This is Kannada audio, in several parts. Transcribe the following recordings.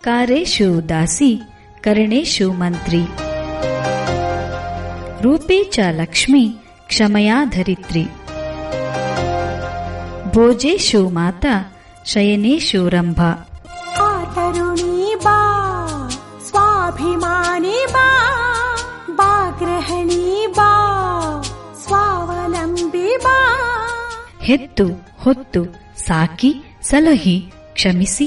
ಕಾರೇಶು ದಾಸಿ ಕರಣೇಶು ಮಂತ್ರಿ ರೂಪೇ ಚ ಲಕ್ಷ್ಮಿ ಕ್ಷಮಯಾ ಧರಿತ್ರಿ ಭೋಜೇಶು ಮಾತಾ ಶಯನೇಶು ರಂಭಾ तरुणी बा स्वाभिमानी बा बा गृहिणी बा स्वावलम्बी बा ಹೆತ್ತು ಹೊತ್ತು ಸಾಕಿ ಸಲಹಿ ಕ್ಷಮಿಸಿ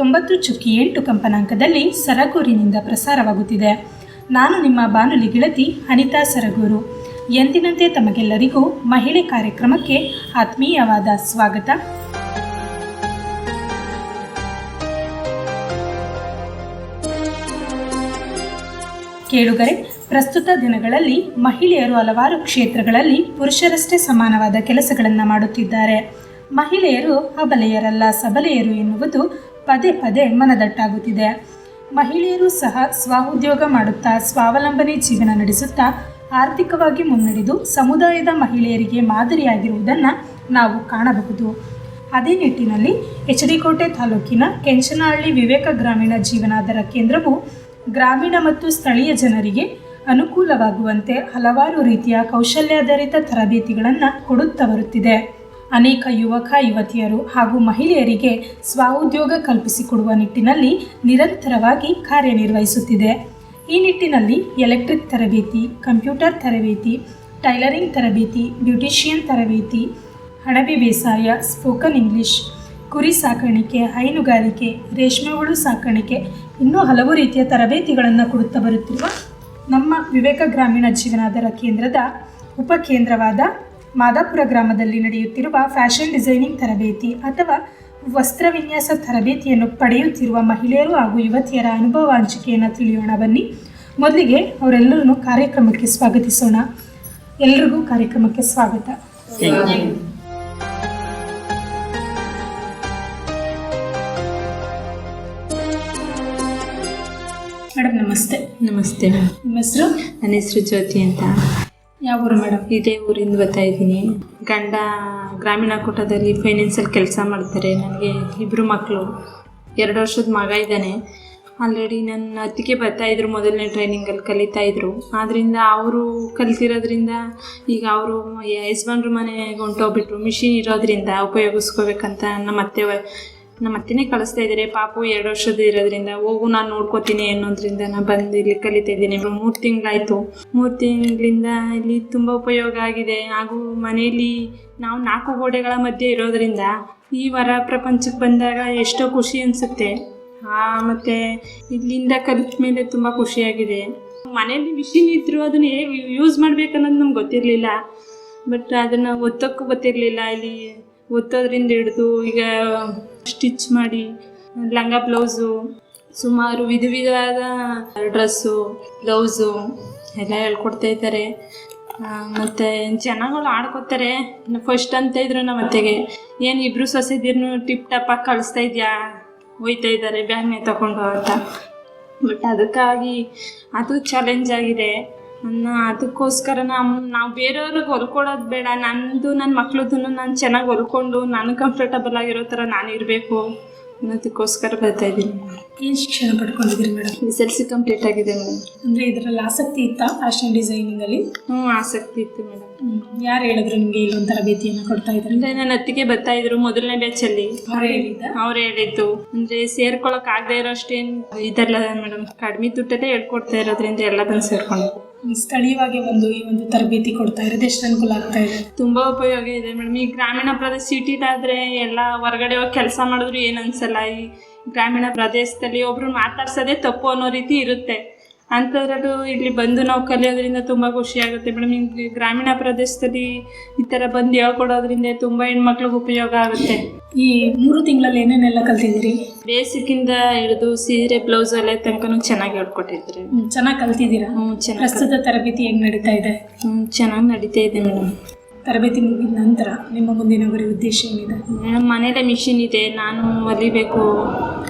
ತೊಂಬತ್ತು ಚುಕ್ಕಿ ಎಂಟು ಕಂಪನಾಂಕದಲ್ಲಿ ಸರಗೂರಿನಿಂದ ಪ್ರಸಾರವಾಗುತ್ತಿದೆ. ನಾನು ನಿಮ್ಮ ಬಾನುಲಿ ಗೆಳತಿ ಅನಿತಾ ಸರಗೂರು. ಎಂದಿನಂತೆ ತಮಗೆಲ್ಲರಿಗೂ ಮಹಿಳೆ ಕಾರ್ಯಕ್ರಮಕ್ಕೆ ಆತ್ಮೀಯವಾದ ಸ್ವಾಗತ. ಕೇಳುಗರೆ, ಪ್ರಸ್ತುತ ದಿನಗಳಲ್ಲಿ ಮಹಿಳೆಯರು ಹಲವಾರು ಕ್ಷೇತ್ರಗಳಲ್ಲಿ ಪುರುಷರಷ್ಟೇ ಸಮಾನವಾದ ಕೆಲಸಗಳನ್ನು ಮಾಡುತ್ತಿದ್ದಾರೆ. ಮಹಿಳೆಯರು ಅಬಲೆಯರಲ್ಲ, ಸಬಲೆಯರು ಎನ್ನುವುದು ಪದೇ ಪದೇ ಮನದಟ್ಟಾಗುತ್ತಿದೆ. ಮಹಿಳೆಯರು ಸಹ ಸ್ವಉದ್ಯೋಗ ಮಾಡುತ್ತಾ ಸ್ವಾವಲಂಬನೆ ಜೀವನ ನಡೆಸುತ್ತಾ ಆರ್ಥಿಕವಾಗಿ ಮುನ್ನಡೆದು ಸಮುದಾಯದ ಮಹಿಳೆಯರಿಗೆ ಮಾದರಿಯಾಗಿರುವುದನ್ನು ನಾವು ಕಾಣಬಹುದು. ಅದೇ ನಿಟ್ಟಿನಲ್ಲಿ ಎಚ್ ಡಿ ಕೋಟೆ ತಾಲೂಕಿನ ಕೆಂಚನಹಳ್ಳಿ ವಿವೇಕ ಗ್ರಾಮೀಣ ಜೀವನಾಧಾರ ಕೇಂದ್ರವು ಗ್ರಾಮೀಣ ಮತ್ತು ಸ್ಥಳೀಯ ಜನರಿಗೆ ಅನುಕೂಲವಾಗುವಂತೆ ಹಲವಾರು ರೀತಿಯ ಕೌಶಲ್ಯಾಧಾರಿತ ತರಬೇತಿಗಳನ್ನು ಕೊಡುತ್ತಾ ಬರುತ್ತಿದೆ. ಅನೇಕ ಯುವಕ, ಯುವತಿಯರು ಹಾಗೂ ಮಹಿಳೆಯರಿಗೆ ಸ್ವಉದ್ಯೋಗ ಕಲ್ಪಿಸಿಕೊಡುವ ನಿಟ್ಟಿನಲ್ಲಿ ನಿರಂತರವಾಗಿ ಕಾರ್ಯನಿರ್ವಹಿಸುತ್ತಿದೆ. ಈ ನಿಟ್ಟಿನಲ್ಲಿ ಎಲೆಕ್ಟ್ರಿಕ್ ತರಬೇತಿ, ಕಂಪ್ಯೂಟರ್ ತರಬೇತಿ, ಟೈಲರಿಂಗ್ ತರಬೇತಿ, ಬ್ಯೂಟಿಷಿಯನ್ ತರಬೇತಿ ಹಣಬೆ ಬೇಸಾಯ, ಸ್ಪೋಕನ್ ಇಂಗ್ಲಿಷ್, ಕುರಿ ಸಾಕಾಣಿಕೆ, ಹೈನುಗಾರಿಕೆ, ರೇಷ್ಮೆ ಹುಳು ಸಾಕಾಣಿಕೆ, ಇನ್ನೂ ಹಲವು ರೀತಿಯ ತರಬೇತಿಗಳನ್ನು ಕೊಡುತ್ತಾ ಬರುತ್ತಿರುವ ನಮ್ಮ ವಿವೇಕ ಗ್ರಾಮೀಣ ಜೀವನಾಧಾರ ಕೇಂದ್ರದ ಉಪಕೇಂದ್ರವಾದ ಮಾದಾಪುರ ಗ್ರಾಮದಲ್ಲಿ ನಡೆಯುತ್ತಿರುವ ಫ್ಯಾಷನ್ ಡಿಸೈನಿಂಗ್ ತರಬೇತಿ ಅಥವಾ ವಸ್ತ್ರ ವಿನ್ಯಾಸ ತರಬೇತಿಯನ್ನು ಪಡೆಯುತ್ತಿರುವ ಮಹಿಳೆಯರು ಹಾಗೂ ಯುವತಿಯರ ಅನುಭವ ಹಂಚಿಕೆಯನ್ನು ತಿಳಿಯೋಣ ಬನ್ನಿ. ಮೊದಲಿಗೆ ಅವರೆಲ್ಲರನ್ನು ಕಾರ್ಯಕ್ರಮಕ್ಕೆ ಸ್ವಾಗತಿಸೋಣ. ಎಲ್ರಿಗೂ ಕಾರ್ಯಕ್ರಮಕ್ಕೆ ಸ್ವಾಗತ. ಮೇಡಮ್ ನಮಸ್ತೆ. ನಮಸ್ತೆ. ನಿಮ್ಮ ಹೆಸರು? ನನ್ನ ಹೆಸರು ಜ್ಯೋತಿ ಅಂತ. ಯಾವ ಊರು ಮೇಡಮ್? ಇದೇ ಊರಿಂದ ಬರ್ತಾ ಇದ್ದೀನಿ. ಗಂಡ ಗ್ರಾಮೀಣ ಕೂಟದಲ್ಲಿ ಫೈನಾನ್ಸಲ್ಲಿ ಕೆಲಸ ಮಾಡ್ತಾರೆ. ನನಗೆ ಇಬ್ಬರು ಮಕ್ಕಳು ಎರಡು ವರ್ಷದ ಮಗ ಇದ್ದಾನೆ. ಆಲ್ರೆಡಿ ನನ್ನ ಅತ್ತಿಗೆ ಬರ್ತಾ ಇದ್ರು, ಮೊದಲನೇ ಟ್ರೈನಿಂಗಲ್ಲಿ ಕಲಿತಾ ಇದ್ರು. ಆದ್ದರಿಂದ ಅವರು ಕಲಿತಿರೋದ್ರಿಂದ ಈಗ ಅವರು ಯಜಮಾನ್ರ ಮನೆಗೆ ಹೊಂಟೋಗ್ಬಿಟ್ರು. ಮಿಷಿನ್ ಇರೋದ್ರಿಂದ ಉಪಯೋಗಿಸ್ಕೋಬೇಕಂತ ನಮ್ಮ ಅತ್ತೆ ನಮ್ಮ ಅತ್ತೆನೇ ಕಳಿಸ್ತಾ ಇದ್ದಾರೆ. ಪಾಪು ಎರಡು ವರ್ಷದ ಇರೋದ್ರಿಂದ ಹೋಗು, ನಾನು ನೋಡ್ಕೋತೀನಿ ಅನ್ನೋದ್ರಿಂದ ನಾನು ಬಂದು ಇಲ್ಲಿ ಕಲಿತಾ ಇದ್ದೀನಿ. ಮೂರು ತಿಂಗಳಾಯಿತು. ಮೂರು ತಿಂಗಳಿಂದ ಇಲ್ಲಿ ತುಂಬ ಉಪಯೋಗ ಆಗಿದೆ. ಹಾಗೂ ಮನೆಯಲ್ಲಿ ನಾವು ನಾಲ್ಕು ಗೋಡೆಗಳ ಮಧ್ಯೆ ಇರೋದ್ರಿಂದ ಈ ವರ ಪ್ರಪಂಚಕ್ಕೆ ಬಂದಾಗ ಎಷ್ಟೋ ಖುಷಿ ಅನಿಸುತ್ತೆ. ಮತ್ತು ಇಲ್ಲಿಂದ ಕಲಿತ ಮೇಲೆ ತುಂಬ ಖುಷಿಯಾಗಿದೆ ಮನೆಯಲ್ಲಿ ಮಿಷಿನ್ ಇದ್ದರೂ ಅದನ್ನ ಹೇಗೆ ಯೂಸ್ ಮಾಡ್ಬೇಕನ್ನೋದು ನಮ್ಗೆ ಗೊತ್ತಿರಲಿಲ್ಲ. ಬಟ್ ಅದನ್ನು ಒತ್ತಕ್ಕೂ ಗೊತ್ತಿರಲಿಲ್ಲ. ಇಲ್ಲಿ ಒತ್ತೋದ್ರಿಂದ ಹಿಡಿದು ಈಗ ಸ್ಟಿಚ್ ಮಾಡಿ, ಲಂಗ ಬ್ಲೌಸು ಸುಮಾರು ವಿಧ ವಿಧವಾದ ಡ್ರೆಸ್ಸು ಬ್ಲೌಸು ಎಲ್ಲ ಹೇಳ್ಕೊಡ್ತಾ ಇದ್ದಾರೆ. ಮತ್ತು ಜನಗಳು ಆಡ್ಕೋತಾರೆ. ಫಸ್ಟ್ ಅಂತ ಇದ್ರು ನಮ್ಮ ಅತ್ತೆಗೆ, ಏನು ಇಬ್ಬರು ಸೊಸೆದಿರ್ನು ಟಿಪ್ ಟಪ್ಪಾಗಿ ಕಳಿಸ್ತಾ ಇದೆಯಾ? ಹೋಯ್ತಾ ಇದ್ದಾರೆ, ಬ್ಯಾಗ್ನೇ ತಗೊಂಡು ಅಂತ. ಬಟ್ ಅದಕ್ಕಾಗಿ ಅದು ಚಾಲೆಂಜ್ ಆಗಿದೆ. ಅದಕ್ಕೋಸ್ಕರ ನಮ್ಮ ನಾವು ಬೇರೆಯವ್ರಿಗೆ ಹೊಲ್ಕೊಡೋದು ಬೇಡ. ನಂದು ನನ್ನ ಮಕ್ಳದನ್ನು ನಾನು ಚೆನ್ನಾಗಿ ಹೊಲ್ಕೊಂಡು ನಾನು ಕಂಫರ್ಟಬಲ್ ಆಗಿರೋ ಥರ ನಾನು ಇರಬೇಕು ಅನ್ನೋದಕ್ಕೋಸ್ಕರ ಬರ್ತಾ ಇದ್ದೀನಿ. ಏನು ಶಿಕ್ಷಣ ಪಡ್ಕೊಂಡಿದ್ದೀರಿ madam? S L C complete ಆಗಿದೆ ಮೇಡಮ್. ಅಂದರೆ ಇದರಲ್ಲಿ ಆಸಕ್ತಿ ಇತ್ತಾ ಫ್ಯಾಷನ್ ಡಿಸೈನಿಂಗಲ್ಲಿ? ಹ್ಞೂ ಆಸಕ್ತಿ ಇತ್ತು ಮೇಡಮ್. ಯಾರು ಹೇಳಿದ್ರು ನಿಮಗೆ ಇಲ್ಲೊಂದು ತರಬೇತಿಯನ್ನು ಕೊಡ್ತಾ ಇದ್ದಾರೆ? ಅಂದ್ರೆ ನನ್ನ ಅತ್ತಿಗೆ ಬರ್ತಾ ಇದ್ರು ಮೊದಲನೇ ಬ್ಯಾಚಲ್ಲಿ ಅವ್ರು ಹೇಳಿದ್ದ ಅವ್ರು ಹೇಳಿದ್ದು. ಅಂದ್ರೆ ಸೇರ್ಕೊಳಕ್ ಆಗದೆ ಇರೋಷ್ಟೇನ್ ಇದಲ್ಲ ಮೇಡಮ್. ಕಡಿಮೆ ದುಡ್ಡಲ್ಲೇ ಹೇಳ್ಕೊಡ್ತಾ ಇರೋದ್ರಿಂದ ಎಲ್ಲ ಬಂದು ಸೇರ್ಕೊಂಡು ಸ್ಥಳೀಯವಾಗಿ ಒಂದು ಈ ಒಂದು ತರಬೇತಿ ಕೊಡ್ತಾ ಇರೋದು ಎಷ್ಟು ಅನುಕೂಲ ಆಗ್ತಾ ಇದೆ? ತುಂಬಾ ಉಪಯೋಗ ಇದೆ ಮೇಡಮ್. ಈ ಗ್ರಾಮೀಣ ಪ್ರದೇಶ ಸಿಟಿದಾದ್ರೆ ಎಲ್ಲ ಹೊರಗಡೆ ಹೋಗಿ ಕೆಲಸ ಮಾಡಿದ್ರು ಏನು ಅನ್ಸಲ್ಲ. ಈ ಗ್ರಾಮೀಣ ಪ್ರದೇಶದಲ್ಲಿ ಒಬ್ರು ಮಾತಾಡ್ಸೋದೇ ತಪ್ಪು ಅನ್ನೋ ರೀತಿ ಇರುತ್ತೆ. ಅಂಥದ್ರಲ್ಲೂ ಇಲ್ಲಿ ಬಂದು ನಾವು ಕಲಿಯೋದ್ರಿಂದ ತುಂಬ ಖುಷಿ ಆಗುತ್ತೆ. ಮೇಡಮ್ ಈ ಗ್ರಾಮೀಣ ಪ್ರದೇಶದಲ್ಲಿ ಈ ಥರ ಬಂದು ಹೇಳ್ಕೊಡೋದ್ರಿಂದ ತುಂಬ ಹೆಣ್ಮಕ್ಳಿಗೆ ಉಪಯೋಗ ಆಗುತ್ತೆ. ಈ ಮೂರು ತಿಂಗಳಲ್ಲಿ ಏನೇನೆಲ್ಲ ಕಲ್ತಿದ್ದೀರಿ? ಬೇಸಿಕ್ಕಿಂದ ಹಿಡಿದು ಸೀರೆ ಬ್ಲೌಸ್ ಎಲ್ಲ ತನಕನೂ ಚೆನ್ನಾಗಿ ಹೇಳ್ಕೊಟ್ಟಿದ್ರಿ ಚೆನ್ನಾಗಿ ಕಲ್ತಿದ್ದೀರಾ? ಹ್ಞೂ ಚೆನ್ನಾಗಿ ಪ್ರಸ್ತುತ ತರಬೇತಿ ಹೆಂಗ್ ನಡೀತಾ ಇದೆ? ಹ್ಞೂ ಚೆನ್ನಾಗಿ ನಡೀತಾ ಇದೆ ಮೇಡಮ್ ತರಬೇತಿ ಮುಗಿದ ನಂತರ ನಿಮ್ಮ ಮುಂದಿನ ಗುರಿ ಉದ್ದೇಶ ಏನಿದೆ? ನಮ್ಮ ಮನೇಲೆ ಮಿಷಿನ್ ಇದೆ. ನಾನು ಹೊಲಿಬೇಕು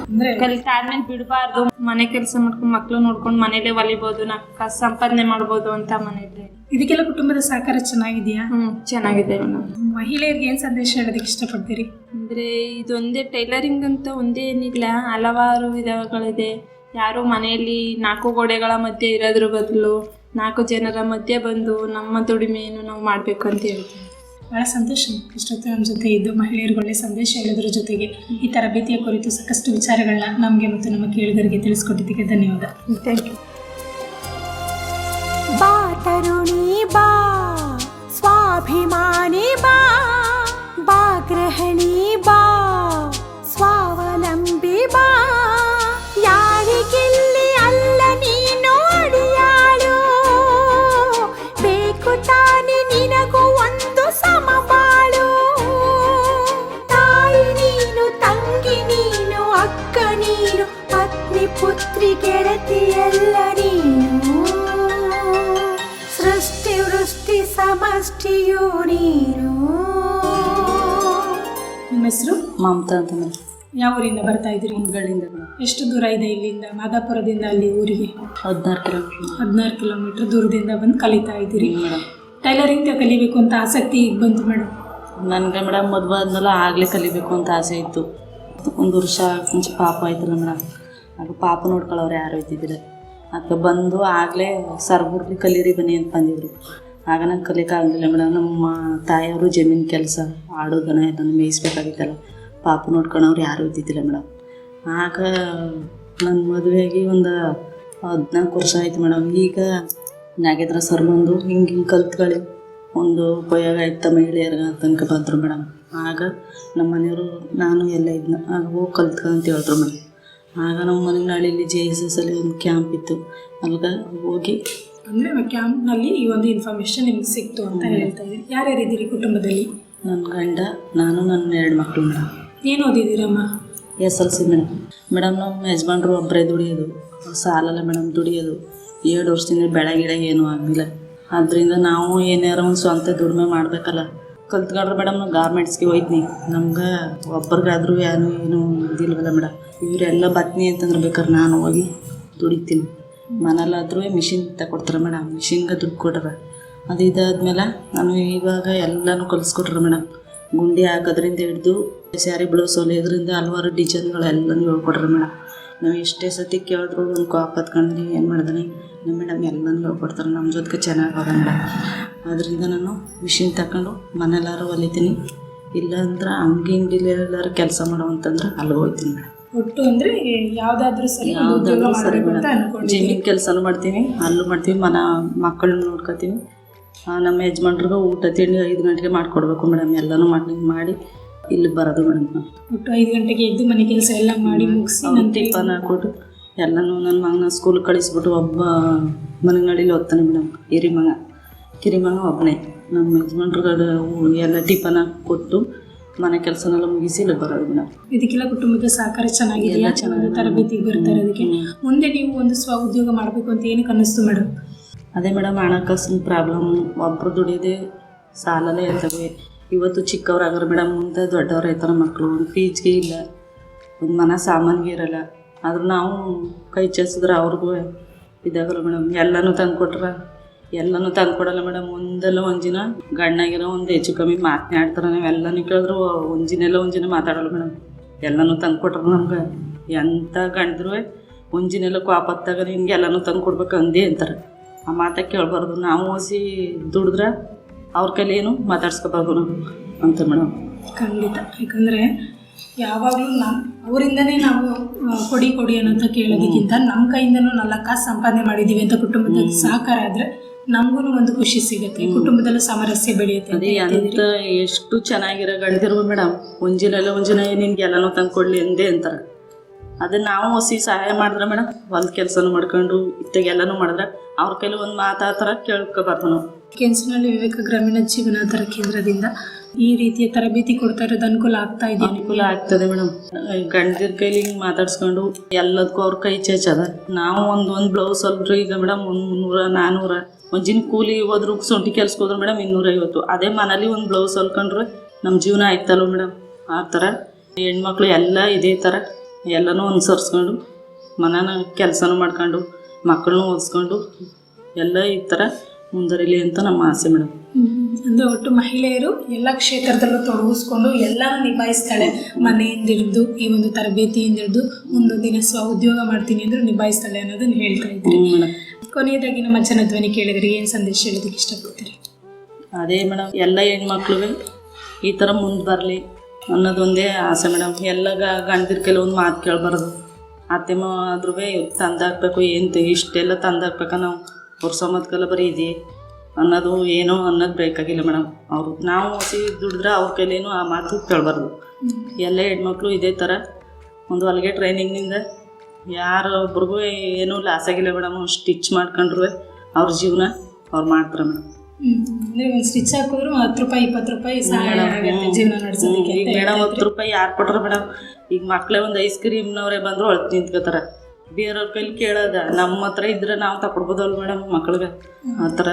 ಅಂದ್ರೆ ಕಲಿತಾದ್ಮೇಲೆ ಬಿಡಬಾರ್ದು. ಮನೆ ಕೆಲಸ ಮಾಡ್ಕೊಂಡು ಮಕ್ಕಳು ನೋಡ್ಕೊಂಡು ಮನೇಲೆ ಹೊಲಿಬೋದು ನಾ ಕಾಸು ಸಂಪಾದನೆ ಮಾಡ್ಬೋದು ಅಂತ ಮನೇಲಿ ಇದಕ್ಕೆಲ್ಲ ಕುಟುಂಬದ ಸಹಕಾರ ಚೆನ್ನಾಗಿದೆಯಾ? ಹ್ಮ್ ಚೆನ್ನಾಗಿದೆ ಮೇಡಮ್ ಮಹಿಳೆಯರಿಗೆ ಏನ್ ಸಂದೇಶ ಹೇಳೋದಕ್ಕೆ ಇಷ್ಟಪಡ್ತೀರಿ? ಅಂದ್ರೆ ಇದೊಂದೇ ಟೈಲರಿಂಗ್ ಅಂತ ಒಂದೇ ಏನಿಲ್ಲ. ಹಲವಾರು ವಿಧಗಳಿದೆ. ಯಾರು ಮನೆಯಲ್ಲಿ ನಾಲ್ಕು ಗೋಡೆಗಳ ಮಧ್ಯೆ ಇರೋದ್ರ ಬದಲು ನಾಲ್ಕು ಜನರ ಮಧ್ಯೆ ಬಂದು ನಮ್ಮ ದುಡಿಮೆಯನ್ನು ನಾವು ಮಾಡಬೇಕು ಅಂತ ಹೇಳ್ತೀವಿ ಬಹಳ ಸಂತೋಷ. ಇಷ್ಟೊತ್ತು ನಮ್ಮ ಜೊತೆ ಇದ್ದು ಮಹಿಳೆಯರುಗಳೇ ಸಂದೇಶ ಹೇಳೋದ್ರ ಜೊತೆಗೆ ಈ ತರಬೇತಿಯ ಕುರಿತು ಸಾಕಷ್ಟು ವಿಚಾರಗಳನ್ನ ನಮಗೆ ಮತ್ತು ನಮ್ಮ ಕೇಳಿಗರಿಗೆ ತಿಳಿಸ್ಕೊಟ್ಟಿದ್ದಕ್ಕೆ ಧನ್ಯವಾದ. ಥ್ಯಾಂಕ್ ಯು ಬಾ ತರುಣಿ ಬಾ ಸ್ವಾಭಿಮಾನಿ ಬಾ ಬಾ ಗೃಹಿಣಿ ಸಮಷ್ಟಿಯು ನೀನು? ನಿಮ್ಮ ಹೆಸರು? ಮಮತಾ ಅಂತ ಮೇಡಮ್. ಯಾವ ಊರಿಂದ ಬರ್ತಾ ಇದ್ದೀರಿ? ಹುಣ್ಗಳಿಂದ ಎಷ್ಟು ದೂರ ಇದೆ ಇಲ್ಲಿಂದ? ಮಾದಾಪುರದಿಂದ ಅಲ್ಲಿ ಊರಿಗೆ? ಹದಿನಾರು ಕಿಲೋಮೀಟರ್. ಹದಿನಾರು ಕಿಲೋಮೀಟರ್ ದೂರದಿಂದ ಬಂದು ಕಲಿತಾ ಇದ್ದೀರಿ. ಮೇಡಮ್. ಟೈಲರಿಂಗ್ ಕಲಿಬೇಕು ಅಂತ ಆಸಕ್ತಿ ಈಗ ಬಂತು ಮೇಡಮ್. ನನಗೆ ಮೇಡಮ್ ಮದುವೆ ಆದ್ಮೇಲೆ ಆಗಲೇ ಕಲಿಬೇಕು ಅಂತ ಆಸೆ ಇತ್ತು. ಒಂದು ವರ್ಷ ಮುಂಚೆ ಪಾಪ ಆಯ್ತಲ್ಲ ಮೇಡಮ್. ಅದು ಪಾಪ ನೋಡ್ಕೊಳ್ಳೋರು ಯಾರು ಇದ್ದಿದ್ರೆ ಅದಕ್ಕೆ ಬಂದು ಆಗಲೇ ಸರ್ಬುರ್ಲಿ ಕಲೀರಿ ಬನ್ನಿ ಅಂತ ಬಂದಿದ್ರು. ಆಗ ನಂಗೆ ಮೇಡಮ್ ನಮ್ಮ ತಾಯಿಯವರು ಜಮೀನು ಕೆಲಸ ಆಡೋದನ ಎಲ್ಲ ಮೇಯಿಸ್ಬೇಕಾಗಿತ್ತಲ್ಲ. ಪಾಪ ನೋಡ್ಕೊಳೋರು ಯಾರೂ ಇದ್ದಿದ್ದಿಲ್ಲ ಮೇಡಮ್ ಆಗ ನನ್ನ ಮದುವೆಯಾಗಿ ಒಂದು ಹದಿನಾಲ್ಕು ವರ್ಷ ಆಯ್ತು ಮೇಡಮ್ ಈಗ ನಾಗೇಂದ್ರ ಸರ್ ಬಂದು ಹಿಂಗೆ ಹಿಂಗೆ ಕಲ್ತ್ಕೊಳ್ಳಿ ಒಂದು ಉಪಯೋಗ ಆಯ್ತು ಮಹಿಳೆಯರ್ಗ ತನಕ ಬಂದರು ಮೇಡಮ್ ಆಗ ನಮ್ಮ ಮನೆಯವರು ನಾನು ಎಲ್ಲ ಇದ್ನ ಆಗ ಹೋಗಿ ಕಲ್ತ್ಕ ಅಂತ ಹೇಳಿದ್ರು ಮೇಡಮ್ ಆಗ ನಮ್ಮ ಮನೆ ಇಲ್ಲಿ ಜೆ ಎಸ್ ಎಸ್ ಅಲ್ಲಿ ಒಂದು ಕ್ಯಾಂಪ್ ಇತ್ತು. ಅಲ್ಗ ಹೋಗಿ ಅಂದರೆ ಕ್ಯಾಂಪ್ನಲ್ಲಿ ಈ ಒಂದು ಇನ್ಫಾರ್ಮೇಶನ್ ನಿಮ್ಗೆ ಸಿಕ್ತು ಅಂತ ಹೇಳ್ತಾ ಇದ್ದೀರಿ ಯಾರ್ಯಾರಿದ್ದೀರಿ ಕುಟುಂಬದಲ್ಲಿ? ನನ್ನ ಗಂಡ ನಾನು ನನ್ನ ಎರಡು ಮಕ್ಕಳು ಮೇಡಮ್ ಏನು ಓದಿದ್ದೀರಮ್ಮ? S L C madam madam ನಮ್ಮ ಯಜಮಾನ್ರು ಒಬ್ಬರೇ ದುಡಿಯೋದು. ಸಾಲಲ್ಲ ಮೇಡಮ್ ದುಡಿಯೋದು. ಏಳು ವರ್ಷದಿಂದ ಬೆಳೆ ಗಿಡ ಏನೂ ಆಗಿಲ್ಲ ಆದ್ದರಿಂದ ನಾವು ಏನಾರ ಒಂದು ಸ್ವಂತ ದುಡಿಮೆ ಮಾಡಬೇಕಲ್ಲ. ಕಲ್ತ್ಕೊಂಡ್ರೆ ಮೇಡಮ್ ನಾವು ಗಾರ್ಮೆಂಟ್ಸ್ಗೆ ಹೋಯ್ತೀನಿ. ನಮ್ಗೆ ಒಬ್ಬರಿಗಾದ್ರೂ ಏನು ಏನು ಇದಿಲ್ವಲ್ಲ ಮೇಡಮ್ ಇವರೆಲ್ಲ ಬತ್ನಿ ಅಂತಂದ್ರೆ ಬೇಕಾದ್ರೆ ನಾನು ಹೋಗಿ ದುಡಿತೀನಿ. ಮನೇಲಾದ್ರೂ ಮಿಷಿನ್ ತಗೊಡ್ತಾರೆ ಮೇಡಮ್. ಮಿಷಿನ್ಗೆ ದುಡ್ಡು ಕೊಡ್ರೆ. ಅದು ಇದಾದ್ಮೇಲೆ ನಾನು ಇವಾಗ ಎಲ್ಲನೂ ಕಲಿಸ್ಕೊಟ್ರೆ ಮೇಡಮ್. ಗುಂಡಿ ಹಾಕೋದ್ರಿಂದ ಹಿಡಿದು, ಸ್ಯಾರಿ ಬ್ಲೌಸ್ ಹೊಲಿಯೋದ್ರಿಂದ ಹಲವಾರು ಡಿಸೈನ್ಗಳೆಲ್ಲನೂ ಹೇಳ್ಕೊಟ್ರೆ ಮೇಡಮ್. ನಾವು ಎಷ್ಟೇ ಸತಿ ಕೇಳಿದ್ರು ಒಂದು ಕಾಪ್ ಹತ್ಕೊಂಡು ಏನು ಮಾಡಿದ್ರಿ ನಮ್ಮ ಮೇಡಮ್ ಎಲ್ಲನೂ ಹೇಳ್ಕೊಡ್ತಾರೆ. ನಮ್ಮ ಜೊತೆಗೆ ಚೆನ್ನಾಗಿ ಹೋದ ಮೇಡಮ್. ಅದರಿಂದ ನಾನು ಮಿಷಿನ್ ತಗೊಂಡು ಮನೆಯಲ್ಲಾರು ಹೊಲಿತೀನಿ ಇಲ್ಲಾಂದ್ರೆ ಹಂಗೆ ಹಿಂಗೆ ಎಲ್ಲರೂ ಕೆಲಸ ಮಾಡೋ ಅಂತಂದ್ರೆ ಅಲ್ಲಿ ಹೋಗ್ತೀನಿ ಮೇಡಮ್. ಒಟ್ಟು ಅಂದ್ರೆ ಯಾವುದಾದ್ರೂ ಸರಿ ಯಾವುದಾದ್ರೂ ಸರಿ ಜಮೀನು ಕೆಲಸನೂ ಮಾಡ್ತೀವಿ ಅಲ್ಲೂ ಮಾಡ್ತೀವಿ ಮನ ಮಕ್ಕಳನ್ನ ನೋಡ್ಕೋತೀವಿ ನಮ್ಮ ಯಜಮಾನ್ರಿಗೆ ಊಟ ತಿಂಡಿ ಐದು ಗಂಟೆಗೆ ಮಾಡ್ಕೊಡ್ಬೇಕು ಮೇಡಮ್ ಎಲ್ಲನೂ ಮಾಡಿ ಮಾಡಿ ಇಲ್ಲಿ ಬರೋದು ಮೇಡಮ್ ಒಟ್ಟು ಐದು ಗಂಟೆಗೆ ಎದ್ದು ಮನೆ ಕೆಲಸ ಎಲ್ಲ ಮಾಡಿ ಮುಗಿಸಿ ನನ್ನ ಟಿಫನ್ ಹಾಕ್ಬಿಟ್ಟು ಎಲ್ಲನೂ ನನ್ನ ಮಗನ ಸ್ಕೂಲ್ ಕಳಿಸ್ಬಿಟ್ಟು ಒಬ್ಬ ಮನೆಗಳಲ್ಲಿ ಓದ್ತಾನೆ ಮೇಡಮ್ ಹಿರಿ ಮಗ ಕಿರಿ ಮಗ ಒಬ್ಬನೇ ನಮ್ಮ ಯಜಮಾನ್ರುಗಳು ಎಲ್ಲ ಟಿಫನ್ ಹಾಕಿ ಕೊಟ್ಟು ಮನೆ ಕೆಲಸನೆಲ್ಲ ಮುಗಿಸಿ ಇಲ್ಲಿ ಬರೋದು ಮೇಡಮ್. ಇದಕ್ಕೆಲ್ಲ ಕುಟುಂಬದ ಸಹಕಾರ ಚೆನ್ನಾಗಿದೆ. ಚೆನ್ನಾಗಿ ತರಬೇತಿಗೆ ಬರ್ತಾರೆ ಅದಕ್ಕೆ? ಮುಂದೆ ನೀವು ಒಂದು ಸ್ವ ಉದ್ಯೋಗ ಮಾಡಬೇಕು ಅಂತ ಏನಕ್ಕೆ ಅನ್ನಿಸ್ತು ಮೇಡಮ್? ಅದೇ ಮೇಡಮ್ ಹಣಕಾಸಿನ ಪ್ರಾಬ್ಲಮ್ ಒಬ್ಬರು ದುಡಿದೆ ಸಾಲನೇ ಇರ್ತವೆ. ಇವತ್ತು ಚಿಕ್ಕವ್ರಾಗಾರ ಮೇಡಮ್ ಮುಂದೆ ದೊಡ್ಡವ್ರು ಐತಾರ ಮಕ್ಕಳು. ಒಂದು ಫೀಜ್ಗೆ ಇಲ್ಲ. ಒಂದು ಮನ ಸಾಮಾನಿಗೆ ಇರಲ್ಲ. ಆದರೂ ನಾವು ಕೈ ಚೆಸಿದ್ರೆ ಅವ್ರಿಗೂ ಇದಾಗಲ್ಲ ಮೇಡಮ್. ಎಲ್ಲನೂ ತಂದು ಕೊಟ್ರೆ ಎಲ್ಲನೂ ತಂದು ಕೊಡಲ್ಲ ಮೇಡಮ್. ಒಂದಲ್ಲ ಒಂದಿನ ಗಂಡಾಗಿರೋ ಒಂದು ಹೆಚ್ಚು ಕಮ್ಮಿ ಮಾತನಾಡ್ತಾರೆ ನಾವೆಲ್ಲನೂ ಕೇಳಿದ್ರು ಒಂದಿನೆಲ್ಲ ಒಂದಿನ ಮಾತಾಡಲ್ಲ ಮೇಡಮ್. ಎಲ್ಲನೂ ತಂದ್ಕೊಟ್ರು ನಮ್ಗೆ. ಎಂಥ ಗಂಡದ್ರು ಒಂಜಿನೆಲ್ಲ ಕ್ವಾಪತ್ತಾಗ ನಿಮ್ಗೆ ಎಲ್ಲನೂ ತಂದು ಕೊಡ್ಬೇಕು ಅಂದೇ ಅಂತಾರೆ. ಆ ಮಾತ ಕೇಳಬಾರ್ದು. ನಾವು ಓಸಿ ದುಡಿದ್ರೆ ಅವ್ರ ಕೈಲಿ ಏನು ಮಾತಾಡ್ಸ್ಕೊಬಾರ್ದು ನಾವು ಅಂತ ಮೇಡಮ್. ಖಂಡಿತ. ಯಾಕಂದರೆ ಯಾವಾಗಲೂ ನಮ್ಮ ಅವರಿಂದನೇ ನಾವು ಕೊಡಿ ಕೊಡಿ ಅನ್ನೋಂಥ ಕೇಳೋದಕ್ಕಿಂತ ನಮ್ಮ ಕೈಯಿಂದನೂ ನಾಲ್ಕು ಕಾಸು ಸಂಪಾದನೆ ಮಾಡಿದ್ದೀವಿ ಅಂತ ಕುಟುಂಬದ ಸಹಕಾರ ಆದರೆ ನಮಗೂ ಒಂದು ಖುಷಿ ಸಿಗುತ್ತೆ ಕುಟುಂಬದಲ್ಲೂ ಸಾಮರಸ್ಯ ಬೆಳೆಯುತ್ತೆ ಅಂತ ಅದೇ ಅಂತ ಎಷ್ಟು ಚೆನ್ನಾಗಿರೋ ಗಂಡಿದ್ರು ಮೇಡಮ್ ಮುಂಜಿನೆಲ್ಲ ಮುಂಜಿನ ನಿನ್ಗೆ ಎಲ್ಲನೂ ತಂದು ಕೊಡಲಿ ಅಂದೇ ಅಂತಾರೆ. ಅದನ್ನ ನಾವು ಹೊಸಿ ಸಹಾಯ ಮಾಡಿದ್ರೆ ಮೇಡಮ್ ಹೊಲ್ದ ಕೆಲಸನೂ ಮಾಡ್ಕೊಂಡು ಇತ್ತಾಗೆಲ್ಲನೂ ಮಾಡಿದ್ರೆ ಅವ್ರ ಕೈಲಿ ಒಂದು ಮಾತಾ ತರ ಕೇಳ್ಕೋಬಾರ್ದು ಕೇಳ್ಕೊಬಾರ್ದು ನಾವು. ಕೆನ್ಸಿನಲ್ಲಿ ವಿವೇಕ ಗ್ರಾಮೀಣ ಜೀವನಾಧಾರ ಕೇಂದ್ರದಿಂದ ಈ ರೀತಿಯ ತರಬೇತಿ ಕೊಡ್ತಾ ಇರೋದು ಅನುಕೂಲ ಆಗ್ತಾ ಇದೆ ಅನುಕೂಲ ಆಗ್ತದೆ ಮೇಡಮ್ ಗಂಡದ ಕೈಲಿ ಹಿಂಗೆ ಮಾತಾಡ್ಸ್ಕೊಂಡು ಎಲ್ಲದಕ್ಕೂ ಅವ್ರ ಕೈ ಚೇಚದ. ನಾವು ಒಂದು ಒಂದು ಬ್ಲೌಸ್ ಅಲ್ರಿ ಈಗ ಮೇಡಮ್ ಒಂದು ಮುನ್ನೂರ ನಾನ್ನೂರ ಒಂಜಿನ ಕೂಲಿ ಹೋದ್ರು ಸೊಂಟಿ ಕೆಲ್ಸಕ್ಕೆ ಹೋದ್ರು ಮೇಡಮ್ ಇನ್ನೂರೈವತ್ತು ಅದೇ ಮನೇಲಿ ಒಂದು ಬ್ಲೌಸ್ ಹೊಲ್ಕೊಂಡ್ರೆ ನಮ್ಮ ಜೀವನ ಆಯ್ತಲ್ವ ಮೇಡಮ್ ಆ ಥರ ಹೆಣ್ಮಕ್ಳು ಎಲ್ಲ ಇದೇ ಥರ ಎಲ್ಲನೂ ಅನುಸರಿಸ್ಕೊಂಡು ಮನನ ಕೆಲಸನೂ ಮಾಡ್ಕೊಂಡು ಮಕ್ಕಳನ್ನೂ ಓದಿಸ್ಕೊಂಡು ಎಲ್ಲ ಈ ಥರ ಮುಂದರಿಲಿ ಅಂತ ನಮ್ಮ ಆಸೆ ಮೇಡಮ್ ಅಂದರೆ ಒಟ್ಟು ಮಹಿಳೆಯರು ಎಲ್ಲ ಕ್ಷೇತ್ರದಲ್ಲೂ ತೊಡಗಿಸ್ಕೊಂಡು ಎಲ್ಲರೂ ನಿಭಾಯಿಸ್ತಾಳೆ. ಮನೆಯಿಂದ ಹಿಡಿದು ಈ ಒಂದು ತರಬೇತಿಯಿಂದ ಹಿಡಿದು ದಿನ ಸ್ವ ಉದ್ಯೋಗ ಮಾಡ್ತೀನಿ ಅಂದ್ರೆ ನಿಭಾಯಿಸ್ತಾಳೆ ಅನ್ನೋದನ್ನ ಹೇಳ್ತಾ ಇದ್ರಿ. ಕೊನೆಯದಾಗಿ ನಮ್ಮ ಜನಧ್ವನಿ ಕೇಳಿದ್ರೆ ಏನು ಸಂದೇಶ ಹೇಳೋದಕ್ಕೆ ಇಷ್ಟಪಡ್ತೀರಿ? ಅದೇ ಮೇಡಮ್ ಎಲ್ಲ ಹೆಣ್ಮಕ್ಳು ಈ ಥರ ಮುಂದೆ ಬರಲಿ ಅನ್ನೋದೊಂದೇ ಆಸೆ ಮೇಡಮ್. ಎಲ್ಲ ಗಂಡದಿರ ಕೆಲವೊಂದು ಮಾತು ಕೇಳಬಾರ್ದು. ಅತ್ತೆ ಆದ್ರೂ ತಂದಾಕ್ಬೇಕು ಏನು ಇಷ್ಟೆಲ್ಲ ತಂದಾಕ್ಬೇಕ ನಾವು. ವರ್ಷ ಮತ್ಕೆಲ್ಲ ಬರೀ ಇದೆ. ಅನ್ನೋದು ಏನೋ ಅನ್ನೋದು ಬೇಕಾಗಿಲ್ಲ ಮೇಡಮ್. ಅವರು ನಾವು ಹಸಿ ದುಡಿದ್ರೆ ಅವ್ರ ಕೈಲೇನು ಆ ಮಾತು ಕೇಳಬಾರ್ದು ಎಲ್ಲ ಹೆಣ್ಮಕ್ಳು ಇದೇ ಥರ ಒಂದು ಅಲ್ಲಿಗೆ ಟ್ರೈನಿಂಗ್ನಿಂದ ಯಾರೊಬ್ರಿಗೂ ಏನೂ ಲಾಸ್ ಆಗಿಲ್ಲ ಮೇಡಮ್. ಸ್ಟಿಚ್ ಮಾಡ್ಕೊಂಡ್ರು ಅವ್ರ ಜೀವನ ಅವ್ರು ಮಾಡ್ತಾರೆ ಮೇಡಮ್. ಒಂದು ಸ್ಟಿಚ್ ಹಾಕಿದ್ರು ಹತ್ತು ರೂಪಾಯಿ ಇಪ್ಪತ್ತು ರೂಪಾಯಿ ಜೀವನ ನಡೆಸೋದಕ್ಕೆ ಮೇಡಮ್ ಹತ್ತು ರೂಪಾಯಿ ಯಾರು ಕೊಟ್ರ ಮೇಡಮ್? ಈಗ ಮಕ್ಳೇ ಒಂದು ಐಸ್ ಕ್ರೀಮ್ನವರೇ ಬಂದ್ರು ಅಳ್ತು ನಿಂತ್ಕೋತಾರ. ಬೇರೆಯವ್ರ ಕೈಲಿ ಕೇಳೋದ. ನಮ್ಮ ಹತ್ರ ಇದ್ರೆ ನಾವು ತಕೊಡ್ಬೋದಲ್ಲ ಮೇಡಮ್ ಮಕ್ಳಿಗೆ? ಆ ಥರ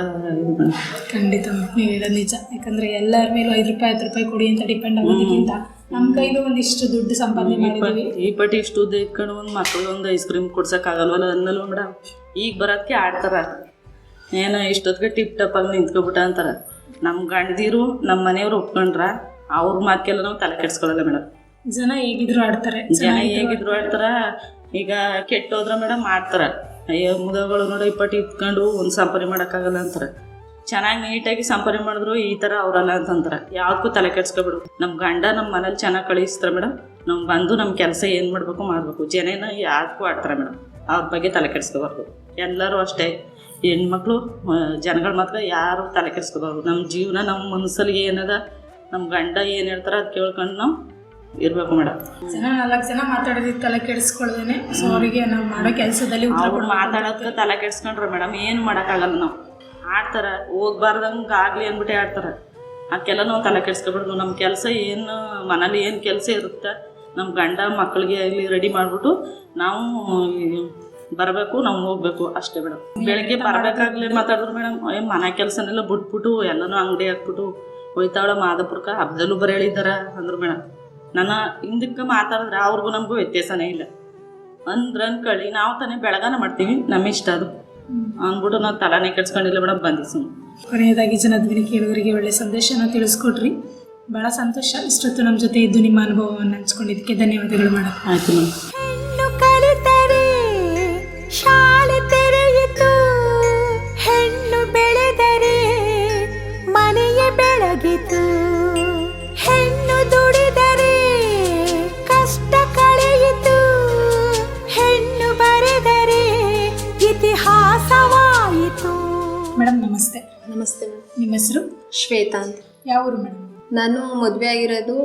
ಖಂಡಿತ ನೀವು ಹೇಳೋದು ನಿಜ. ಯಾಕಂದ್ರೆ ಎಲ್ಲರ ಮೇಲೂ ಐದು ರೂಪಾಯಿ ಹತ್ತು ರೂಪಾಯಿ ಕೊಡಿ ಅಂತ ಡಿಪೆಂಡ್ ಆಗೋದಕ್ಕಿಂತ ನಮ್ಮ ಕೈಲೂ ಒಂದಿಷ್ಟು ದುಡ್ಡು ಸಂಪಾದನೆ ಮಾಡಿದ್ದೀವಿ. ಈ ಪಟ್ಟಿ ಇಷ್ಟು ಉದ್ದ ಇಟ್ಕೊಂಡು ಒಂದು ಮಕ್ಳಿಗೆ ಒಂದು ಐಸ್ ಕ್ರೀಮ್ ಕೊಡ್ಸೋಕ್ಕಾಗಲ್ವಲ್ಲ ಅನ್ನಲ್ವ ಮೇಡಮ್? ಈಗ ಬರೋದಕ್ಕೆ ಆಡ್ತಾರೆ. ಏನೋ ಇಷ್ಟೊತ್ತಿಗೆ ಟಿಪ್ ಟಪ್ಪಾಗಿ ನಿಂತ್ಕೊಬಿಟ್ಟ ಅಂತಾರೆ. ನಮ್ಮ ಗಂಡದಿರು ನಮ್ಮ ಮನೆಯವ್ರು ಒಪ್ಕೊಂಡ್ರ ಅವ್ರ ಮಾತ್ಕೆಲ್ಲ ನಾವು ತಲೆ ಕೆಡ್ಸ್ಕೊಳ್ಳಲ್ಲ ಮೇಡಮ್. ಜನ ಹೇಗಿದ್ರು ಆಡ್ತಾರೆ. ಜನ ಹೇಗಿದ್ರು ಆಡ್ತಾರ. ಈಗ ಕೆಟ್ಟೋದ್ರ ಮೇಡಮ್ ಮಾಡ್ತಾರೆ. ಅಯ್ಯೋ, ಮುದಗಳು ನೋಡಿ, ಇಪ್ಪಟ್ಟು ಇಟ್ಕೊಂಡು ಒಂದು ಸಂಪರಿ ಮಾಡೋಕ್ಕಾಗಲ್ಲ ಅಂತಾರೆ. ಚೆನ್ನಾಗಿ ನೀಟಾಗಿ ಸಂಪಾದನೆ ಮಾಡಿದ್ರು ಈ ಥರ ಅವರಲ್ಲ ಅಂತಂತಾರೆ. ಯಾವ್ದಕ್ಕೂ ತಲೆ ಕೆಡ್ಸ್ಕೊಬಿಡು. ನಮ್ಮ ಗಂಡ ನಮ್ಮ ಮನೇಲಿ ಚೆನ್ನಾಗಿ ಕಳಿಸ್ತಾರೆ ಮೇಡಮ್ ನಮ್ಮ ಬಂದು ನಮ್ಮ ಕೆಲಸ ಏನು ಮಾಡಬೇಕು ಮಾಡಬೇಕು. ಜನನ ಯಾವ್ದಕ್ಕೂ ಆಡ್ತಾರೆ ಮೇಡಮ್ ಅವ್ರ ಬಗ್ಗೆ ತಲೆ ಕೆಡ್ಸ್ಕೊಬಾರ್ದು. ಎಲ್ಲರೂ ಅಷ್ಟೇ. ಹೆಣ್ಮಕ್ಳು ಜನಗಳ ಮಾತ್ರ ಯಾರು ತಲೆ ಕೆಡ್ಸ್ಕೊಬಾರ್ದು. ನಮ್ಮ ಜೀವನ ನಮ್ಮ ಮನಸ್ಸಲ್ಲಿ ಏನದ ನಮ್ಮ ಗಂಡ ಏನು ಹೇಳ್ತಾರೆ ಅದು ಕೇಳ್ಕೊಂಡು ನಾವು ಇರಬೇಕು ಮೇಡಮ್ ಜನ ನಾಲ್ಕು ಜನ ಮಾತಾಡೋದಕ್ಕೆ ತಲೆ ಕೆಡಿಸ್ಕೊಳ್ದೇನೆ. ಸೊ ಅವರಿಗೆ ನಾವು ಮಾಡೋ ಕೆಲಸದಲ್ಲಿ ಅವ್ರು ಮಾತಾಡೋದಕ್ಕೆ ತಲೆ ಕೆಡ್ಸ್ಕೊಂಡ್ರೆ ಮೇಡಮ್ ಏನು ಮಾಡೋಕ್ಕಾಗಲ್ಲ ನಾವು. ಆಡ್ತಾರೆ ಹೋಗ್ಬಾರ್ದಂಗೆ ಆಗಲಿ ಅಂದ್ಬಿಟ್ಟು ಆಡ್ತಾರೆ. ಅದಕ್ಕೆಲ್ಲ ನಾವು ತಲೆ ಕೆಡ್ಸ್ಕೊಬಿಡ್ದು ನಮ್ಮ ಕೆಲಸ ಏನು ಮನೇಲಿ ಏನು ಕೆಲಸ ಇರುತ್ತೆ ನಮ್ಮ ಗಂಡ ಮಕ್ಕಳಿಗೆ ಇಲ್ಲಿ ರೆಡಿ ಮಾಡಿಬಿಟ್ಟು ನಾವು ಬರಬೇಕು ನಾವು ಹೋಗ್ಬೇಕು ಅಷ್ಟೇ ಮೇಡಮ್ ಬೆಳಗ್ಗೆ ಬರಬೇಕಾಗ್ಲೇ ಮಾತಾಡಿದ್ರು ಮೇಡಮ್ ಮನೆ ಕೆಲಸನೆಲ್ಲ ಬಿಟ್ಬಿಟ್ಟು ಎಲ್ಲನೂ ಅಂಗಡಿ ಹಾಕ್ಬಿಟ್ಟು ಹೋಯ್ತಾವಳ ಮಾದಪುರಕ್ಕೆ ಹಬ್ಬದಲ್ಲೂ ಬರೀ ಅಂದರು ಅಂದ್ರು ಮೇಡಮ್ ನನ್ನ ಹಿಂದಕ್ಕೆ ಮಾತಾಡಿದ್ರೆ ಅವ್ರಿಗೂ ನಮಗೂ ವ್ಯತ್ಯಾಸನೇ ಇಲ್ಲ. ಅಂದ್ರೆ ಅನ್ಕೊಳ್ಳಿ ನಾವು ತಾನೇ ಬೆಳಗಾನ ಮಾಡ್ತೀವಿ ನಮ್ಮ ಇಷ್ಟ ಅದು. ಅಂದ್ಬಿಟ್ಟು ನಾವು ತಲಾನೇ ಕೆಡ್ಸ್ಕೊಂಡಿಲ್ಲ ಮೇಡಮ್ ಬಂದಿ ಸುಮ್ಮನೆ ಕೊನೆಯದಾಗಿ ಜನದಿನ ಕೇಳುವರಿಗೆ ಒಳ್ಳೆ ಸಂದೇಶನ ತಿಳಿಸ್ಕೊಟ್ರಿ. ಬಹಳ ಸಂತೋಷ ಇಷ್ಟೊತ್ತು ನಮ್ಮ ಜೊತೆ ಇದ್ದು ನಿಮ್ಮ ಅನುಭವವನ್ನು ಹಂಚ್ಕೊಂಡಿದ್ದಕ್ಕೆ ಧನ್ಯವಾದಗಳು ಮೇಡಮ್ ಆಯ್ತು ಮೇಡಮ್ ನಮಸ್ತೆ. ನಮಸ್ತೆ ಮೇಡಮ್ ನಿಮ್ಮ ಹೆಸರು? ಶ್ವೇತಾ ಅಂತ. ಯಾವ ಊರು ಮೇಡಮ್? ನಾನು ಮದುವೆ ಆಗಿರೋದು